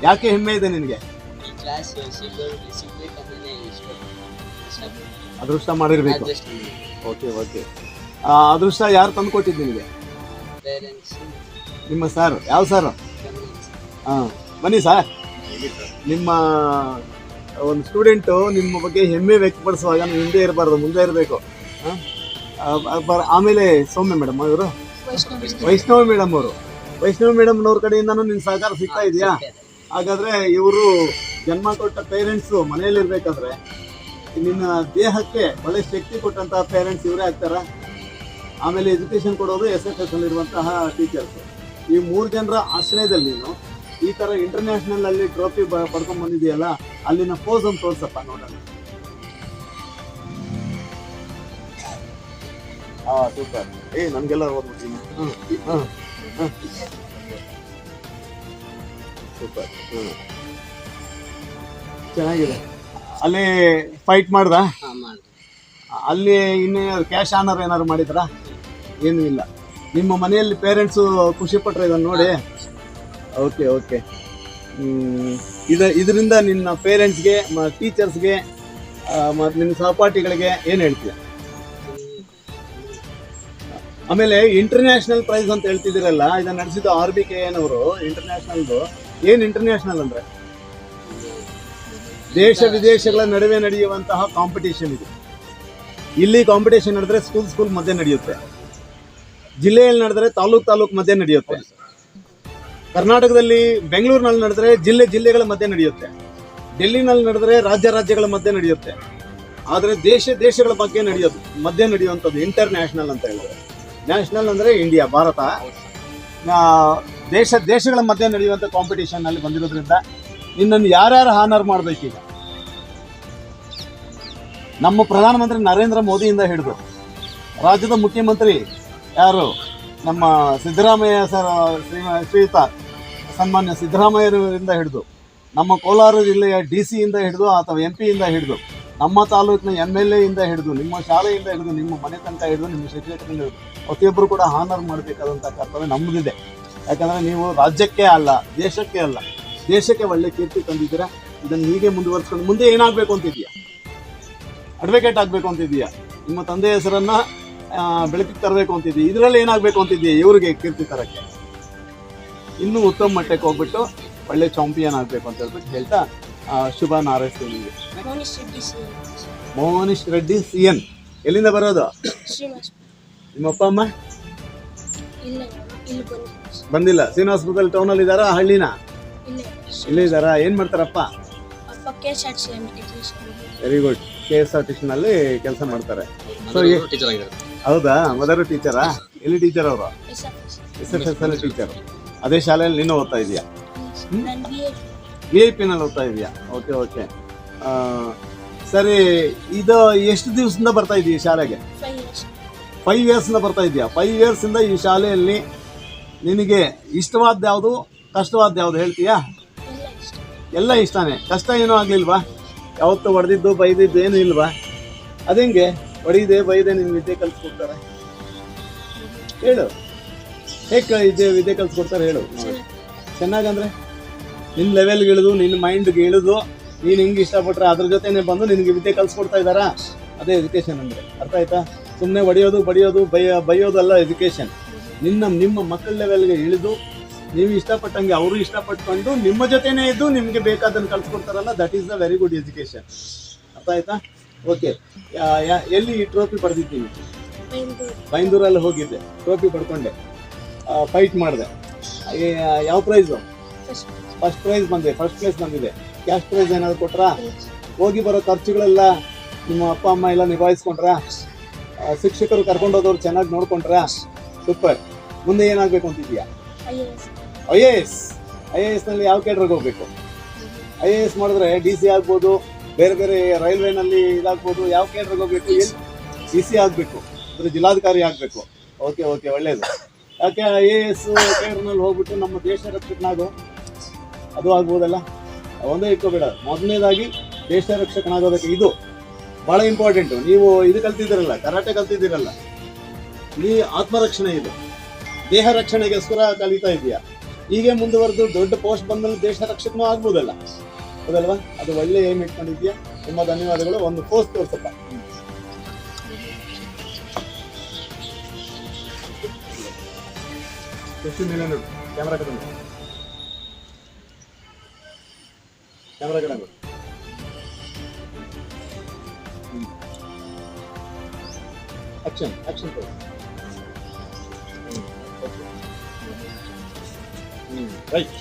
ಯಾಕೆ ಹೆಮ್ಮೆ ಇದೆ ನಿನಗೆ? ಅದೃಷ್ಟ ಮಾಡಿರ್ಬೇಕು. ಓಕೆ ಓಕೆ ಅದೃಷ್ಟ ಯಾರು ತಂದು ಕೊಟ್ಟಿದ್ದು ನಿಮಗೆ? ನಿಮ್ಮ ಸರ್ ಯಾವ ಸರ್ ಹಾಂ. ಬನ್ನಿ ಸರ್ ನಿಮ್ಮ ಒಂದು ಸ್ಟೂಡೆಂಟು ನಿಮ್ಮ ಬಗ್ಗೆ ಹೆಮ್ಮೆ ವ್ಯಕ್ತಪಡಿಸುವಾಗ ನೀವು ಹಿಂದೆ ಇರಬಾರ್ದು ಮುಂದೆ ಇರಬೇಕು. ಆಮೇಲೆ ಸೌಮ್ಯ ಮೇಡಮ್ ಇವರು ವೈಷ್ಣವಿ. ವೈಷ್ಣವಿ ಮೇಡಮ್ ಅವರು. ವೈಷ್ಣವಿ ಮೇಡಮ್ನವ್ರ ಕಡೆಯಿಂದನೂ ನಿನ್ನ ಸಹಕಾರ ಸಿಗ್ತಾ ಇದೆಯಾ? ಹಾಗಾದ್ರೆ ಇವರು ಜನ್ಮ ಕೊಟ್ಟ ಪೇರೆಂಟ್ಸು ಮನೆಯಲ್ಲಿ ಇರ್ಬೇಕಾದ್ರೆ ನಿನ್ನ ದೇಹಕ್ಕೆ ಒಳ್ಳೆ ಶಕ್ತಿ ಕೊಟ್ಟಂತಹ ಪೇರೆಂಟ್ಸ್ ಇವರೇ ಆಗ್ತಾರ? ಆಮೇಲೆ ಎಜುಕೇಶನ್ ಕೊಡೋದು ಎಸ್ ಎಫ್ ಎಸ್ ಅಲ್ಲಿರುವಂತಹ ಟೀಚರ್ಸ್ ಈ ಮೂರು ಜನರ ಆಶ್ರಯದಲ್ಲಿ ನೀನು ಈ ತರ ಇಂಟರ್ನ್ಯಾಷನಲ್ ಅಲ್ಲಿ ಟ್ರೋಫಿ ಪಡ್ಕೊಂಡ್ ಬಂದಿದೆಯಲ್ಲ ಅಲ್ಲಿನ ಪೋಸ್ ಒಂದು ತೋರ್ಸಪ್ಪ ನೋಡೋಣ. ಹಾ ಸೂಪರ್ ಏ ನಮಗೆಲ್ಲ ಓದ್ಬಿಡ್ತೀನಿ ಹ್ಮ್ ಹ್ಮ್. ಹ್ಮ್. ಸೂಪರ್ ಹ್ಮ್. ಚೆನ್ನಾಗಿದೆ ಅಲ್ಲಿ ಫೈಟ್ ಮಾಡ್ದ? ಅಲ್ಲಿ ಇನ್ನೇನಾದ್ರು ಕ್ಯಾಶ್ ಆನರ್ ಏನಾದ್ರು ಮಾಡಿದ್ರಾ? ಏನೂ ಇಲ್ಲ. ನಿಮ್ಮ ಮನೆಯಲ್ಲಿ ಪೇರೆಂಟ್ಸು ಖುಷಿ ಪಟ್ರೆ ಇದನ್ನು ನೋಡಿ? ಓಕೆ ಓಕೆ ಇದ ಇದರಿಂದ ನಿನ್ನ ಪೇರೆಂಟ್ಸ್ಗೆ ಟೀಚರ್ಸ್ಗೆ ಮತ್ತು ನಿನ್ನ ಸಹಪಾಠಿಗಳಿಗೆ ಏನು ಹೇಳ್ತೀಯ? ಆಮೇಲೆ ಇಂಟರ್ನ್ಯಾಷನಲ್ ಪ್ರೈಸ್ ಅಂತ ಹೇಳ್ತಿದ್ದೀರಲ್ಲ, ಇದನ್ನ ನಡೆಸಿದ ಆರ್ ಬಿ ಕೆ ಏನವರು ಇಂಟರ್ನ್ಯಾಷನಲ್ದು ಏನು ಇಂಟರ್ನ್ಯಾಷನಲ್ ಅಂದ್ರೆ? ದೇಶ ವಿದೇಶಗಳ ನಡುವೆ ನಡೆಯುವಂತಹ ಕಾಂಪಿಟೇಷನ್ ಇದು. ಇಲ್ಲಿ ಕಾಂಪಿಟೇಷನ್ ನಡೆದ್ರೆ ಸ್ಕೂಲ್ ಸ್ಕೂಲ್ ಮಧ್ಯೆ ನಡೆಯುತ್ತೆ. ಜಿಲ್ಲೆಯಲ್ಲಿ ನಡೆದ್ರೆ ತಾಲೂಕ್ ತಾಲೂಕ್ ಮಧ್ಯೆ ನಡೆಯುತ್ತೆ. ಕರ್ನಾಟಕದಲ್ಲಿ ಬೆಂಗಳೂರಿನಲ್ಲಿ ನಡೆದ್ರೆ ಜಿಲ್ಲೆ ಜಿಲ್ಲೆಗಳ ಮಧ್ಯೆ ನಡೆಯುತ್ತೆ. ಡೆಲ್ಲಿನಲ್ಲಿ ನಡೆದ್ರೆ ರಾಜ್ಯ ರಾಜ್ಯಗಳ ಮಧ್ಯೆ ನಡೆಯುತ್ತೆ. ಆದರೆ ದೇಶ ದೇಶಗಳ ಬಗ್ಗೆ ನಡೆಯೋದು, ಮಧ್ಯೆ ನಡೆಯುವಂಥದ್ದು ಇಂಟರ್ನ್ಯಾಷನಲ್ ಅಂತ ಹೇಳಿದ್ರೆ. ನ್ಯಾಷನಲ್ ಅಂದರೆ ಇಂಡಿಯಾ, ಭಾರತ. ದೇಶ, ದೇಶಗಳ ಮಧ್ಯೆ ನಡೆಯುವಂಥ ಕಾಂಪಿಟೇಷನ್ನಲ್ಲಿ ಬಂದಿರೋದ್ರಿಂದ ನಿನ್ನನ್ನು ಯಾರ್ಯಾರು ಹಾನರ್ ಮಾಡಬೇಕೀಗ? ನಮ್ಮ ಪ್ರಧಾನಮಂತ್ರಿ ನರೇಂದ್ರ ಮೋದಿಯಿಂದ ಹಿಡಿದು ರಾಜ್ಯದ ಮುಖ್ಯಮಂತ್ರಿ ಯಾರು? ನಮ್ಮ ಸಿದ್ದರಾಮಯ್ಯ ಸರ್ ಶ್ರೀ ಶ್ರೀಯುತ, ಸನ್ಮಾನ್ಯ ಸಿದ್ದರಾಮಯ್ಯರಿಂದ ಹಿಡಿದು ನಮ್ಮ ಕೋಲಾರ ಜಿಲ್ಲೆಯ ಡಿ ಸಿಯಿಂದ ಹಿಡಿದು ಅಥವಾ ಎಂ ಪಿಯಿಂದ ಹಿಡಿದು ನಮ್ಮ ತಾಲೂಕಿನ ಎಂ ಎಲ್ ಎಯಿಂದ ಹಿಡಿದು, ನಿಮ್ಮ ಶಾಲೆಯಿಂದ ಹಿಡಿದು, ನಿಮ್ಮ ಮನೆ ತನಕ ಹಿಡಿದು, ನಿಮ್ಮ ಶಿಕ್ಷಕರಿಂದ ಹಿಡಿದು ಪ್ರತಿಯೊಬ್ಬರು ಕೂಡ ಹಾನರ್ ಮಾಡಬೇಕಾದಂಥ ಕರ್ತವ್ಯ ನಮ್ಮದಿದೆ ಯಾಕಂದರೆ ನೀವು ರಾಜ್ಯಕ್ಕೆ ಅಲ್ಲ ದೇಶಕ್ಕೆ ಅಲ್ಲ ದೇಶಕ್ಕೆ ಒಳ್ಳೆ ಕೀರ್ತಿ ತಂದಿದ್ದೀರಾ ಇದನ್ನು ಹೀಗೆ ಮುಂದುವರಿಸ್ಕೊಂಡು ಮುಂದೆ ಏನಾಗಬೇಕು ಅಂತಿದೆಯಾ ಅಡ್ವೊಕೇಟ್ ಆಗಬೇಕು ಅಂತಿದೆಯಾ ನಿಮ್ಮ ತಂದೆ ಹೆಸರನ್ನ ಬೆಳಕಿಗೆ ತರಬೇಕು ಅಂತಿದ್ದೀಯ? ಇದರಲ್ಲಿ ಏನಾಗಬೇಕು ಅಂತಿದೆಯಾ ಇವರಿಗೆ ಕೀರ್ತಿ ತರಕ್ಕೆ? ಇನ್ನೂ ಉತ್ತಮ ಮಟ್ಟಕ್ಕೆ ಹೋಗ್ಬಿಟ್ಟು ಒಳ್ಳೆ ಚಾಂಪಿಯನ್ ಆಗಬೇಕು ಅಂತ ಹೇಳ್ಬಿಟ್ಟು ಹೇಳ್ತಾ ಶುಭ ನಾರಾಯಣ ಮೋಹನಿಶ್ ರೆಡ್ಡಿ ಸಿ ಎನ್. ಎಲ್ಲಿಂದ ಬರೋದು? ನಿಮ್ಮ ಅಪ್ಪ ಅಮ್ಮ? ಇಲ್ಲ ಇಲ್ಲಿ ಬಂದು ಬಂದಿಲ್ಲ. ಅಲ್ಲಿ ಟೌನಲ್ಲಿ ಇದ್ದಾರಾ? ಹಳ್ಳಿನ? ಇಲ್ಲ ಇಲ್ಲೇ. ಇದ್ದಾರಾ? ಏನು ಮಾಡ್ತಾರಪ್ಪ? ಅಪ್ಪ K S R C M very good K S R T ನಲ್ಲಿ ಕೆಲಸ ಮಾಡ್ತಾರೆ ಟೀಚರ್ ಆಗಿದ್ದಾರೆ. ಹೌದಾ? ಮದರ್ ಟೀಚರಾ ಎಲ್ಲಿ ಟೀಚರ್ ಅವರು? S F S. ಅಲ್ಲಿ ಟೀಚರ್ ಅದೇ ಶಾಲೆಯಲ್ಲಿ ನೀನು ಓದ್ತಾ ಇದೀಯಾ ನಾನು ಬಿ ಎ ವಿ ಐ ಪಿನಲ್ಲಿ ಓದ್ತಾ ಇದೆಯಾ ಓಕೆ ಓಕೆ ಸರಿ ಇದು ಎಷ್ಟು ದಿವಸದಿಂದ ಬರ್ತಾ ಇದೀಯ ಶಾಲೆಗೆ? ಫೈವ್ ಇಯರ್ಸ್ ಫೈವ್ ಇಯರ್ಸಿಂದ ಬರ್ತಾ ಇದೆಯಾ? ಫೈವ್ ಇಯರ್ಸಿಂದ ಈ ಶಾಲೆಯಲ್ಲಿ ನಿನಗೆ ಇಷ್ಟವಾದ ಯಾವುದು, ಕಷ್ಟವಾದ ಯಾವುದು ಹೇಳ್ತೀಯಾ? ಎಲ್ಲ ಇಷ್ಟ. ಇಷ್ಟನೇ. ಕಷ್ಟ ಏನೂ ಆಗಲಿಲ್ವಾ ಯಾವತ್ತು ಹೊಡೆದಿದ್ದು, ಬೈದಿದ್ದು ಏನೂ ಇಲ್ವಾ? ಅದಂಗೆ ಹೊಡಿದೆ ಬೈದೆ ನಿನ್ನ ವಿದ್ಯೆ ಕಲಿಸ್ಕೊಡ್ತಾರೆ. ಹೇಳು. ಹೇಗೆ ಇದೆ ವಿದ್ಯೆ ಕಲಿಸ್ಕೊಡ್ತಾರೆ ಹೇಳು. ಚೆನ್ನಾಗಿ ಚೆನ್ನಾಗಂದ್ರೆ? ನಿನ್ನ ಲೆವೆಲ್ಗೆ ಇಳಿದು ನಿನ್ನ ಮೈಂಡ್ಗೆ ಇಳಿದು ನೀನು ಹಿಂಗೆ ಇಷ್ಟಪಟ್ರೆ ಅದ್ರ ಜೊತೆನೆ ಬಂದು ನಿನಗೆ ವಿದ್ಯೆ ಕಲಿಸ್ಕೊಡ್ತಾ ಇದ್ದಾರಾ? ಅದೇ ಎಜುಕೇಶನ್ ಅಂದರೆ. ಅರ್ಥ ಆಯ್ತಾ? ಸುಮ್ಮನೆ ಹೊಡೆಯೋದು ಬಡಿಯೋದು ಬೈಯ ಬೈಯೋದಲ್ಲ ಎಜುಕೇಷನ್ ನಿನ್ನ, ನಿಮ್ಮ ಮಕ್ಕಳ ಲೆವೆಲ್ಗೆ ಇಳಿದು, ನೀವು ಇಷ್ಟಪಟ್ಟಂಗೆ ಅವರು ಇಷ್ಟಪಟ್ಕೊಂಡು ನಿಮ್ಮ ಜೊತೆನೇ ಇದ್ದು ನಿಮಗೆ ಬೇಕಾದನ್ನು ಕಲ್ಸ್ಕೊಡ್ತಾರಲ್ಲ that is the very good education ಅರ್ಥ ಆಯ್ತಾ ಓಕೆ ಎಲ್ಲಿ ಈ ಟ್ರೋಫಿ ಪಡೆದಿದ್ದೀನಿ? ಬೈಂದೂರು ಬೈಂದೂರಲ್ಲಿ ಹೋಗಿದ್ದೆ ಟ್ರೋಫಿ ಪಡ್ಕೊಂಡೆ. ಫೈಟ್ ಮಾಡಿದೆ. ಯಾವ ಪ್ರೈಸು ಫಸ್ಟ್ ಫಸ್ಟ್ ಪ್ರೈಸ್ ಬಂದಿದೆ ಫಸ್ಟ್ ಪ್ಲೇಸ್ ಬಂದಿದೆ. ಕ್ಯಾಶ್ ಪ್ರೈಸ್ ಏನಾದ್ರು ಕೊಟ್ರಾ? ಹೋಗಿ ಬರೋ ಖರ್ಚುಗಳೆಲ್ಲ ನಿಮ್ಮ ಅಪ್ಪ, ಅಮ್ಮ ಎಲ್ಲ ನಿಭಾಯಿಸ್ಕೊಂಡ್ರಾ? ಆ, ಕರ್ಕೊಂಡು ಹೋದವ್ರು ಚೆನ್ನಾಗಿ ನೋಡ್ಕೊಂಡ್ರಾ? ಸೂಪರ್ ಮುಂದೆ ಏನಾಗಬೇಕು ಅಂತಿದ್ಯಾ I A S I A S I A ಎಸ್ನಲ್ಲಿ ಯಾವ ಕೇಡ್ರಿಗೆ ಹೋಗ್ಬೇಕು? ಐ ಎ ಎಸ್ ಮಾಡಿದ್ರೆ ಡಿ ಸಿ ಆಗ್ಬೋದು ಬೇರೆ ಬೇರೆ ರೈಲ್ವೆನಲ್ಲಿ ಇದಾಗ್ಬೋದು ಯಾವ ಕೇಡ್ರಿಗೆ ಹೋಗ್ಬೇಕು? ಎಲ್ಲಿ ಡಿ ಸಿ ಆಗಬೇಕು. ಅಂದರೆ ಜಿಲ್ಲಾಧಿಕಾರಿ ಆಗಬೇಕು. ಓಕೆ ಓಕೆ ಒಳ್ಳೇದು. ಯಾಕೆ ಐ ಎ ಎಸ್ ಕೇಡ್ರಲ್ಲಿ ಹೋಗ್ಬಿಟ್ಟು ನಮ್ಮ ದೇಶ ರಕ್ಷಕನಾಗು ಅದು ಆಗ್ಬೋದಲ್ಲ? ಒಂದೇ ಇಟ್ಕೋಬೇಡ. ಮೊದಲನೇದಾಗಿ ದೇಶ ರಕ್ಷಕನಾಗೋದಕ್ಕೆ ಇದು. ಭಾಳ ಇಂಪಾರ್ಟೆಂಟು ನೀವು ಇದು ಕಲ್ತಿದ್ದೀರಲ್ಲ, ಕರಾಟೆ ಕಲ್ತಿದ್ದೀರಲ್ಲ ನೀ ಆತ್ಮರಕ್ಷಣೆ ಇದು. ದೇಹ ರಕ್ಷಣೆಗೋಸ್ಕರ ಕಲಿತಾ ಇದೆಯಾ ಹೀಗೆ ಮುಂದುವರೆದು ದೊಡ್ಡ ಪೋಸ್ಟ್ ಬಂದಲ್ಲಿ ದೇಶ ರಕ್ಷಕನೂ ಆಗ್ಬೋದಲ್ಲ? ಹೌದಲ್ವಾ? ಅದು ಒಳ್ಳೆ ಏಮ್ ಇಟ್ಕೊಂಡಿದ್ಯಾ ತುಂಬಾ ಧನ್ಯವಾದಗಳು. ಒಂದು ಪೋಸ್ಟ್ ತೋರ್ಸಪ್ಪ. ಕ್ಯಾಮ್ರಾ ಕಡೆ ಕ್ಯಾಮ್ರಾ ಕಡೆ ನೋಡು ಕ್ಯಾಮ್ರಾ ಕಡೆ ನೋಡು ಆಕ್ಷನ್ ಆಕ್ಷನ್ ರೈಟ್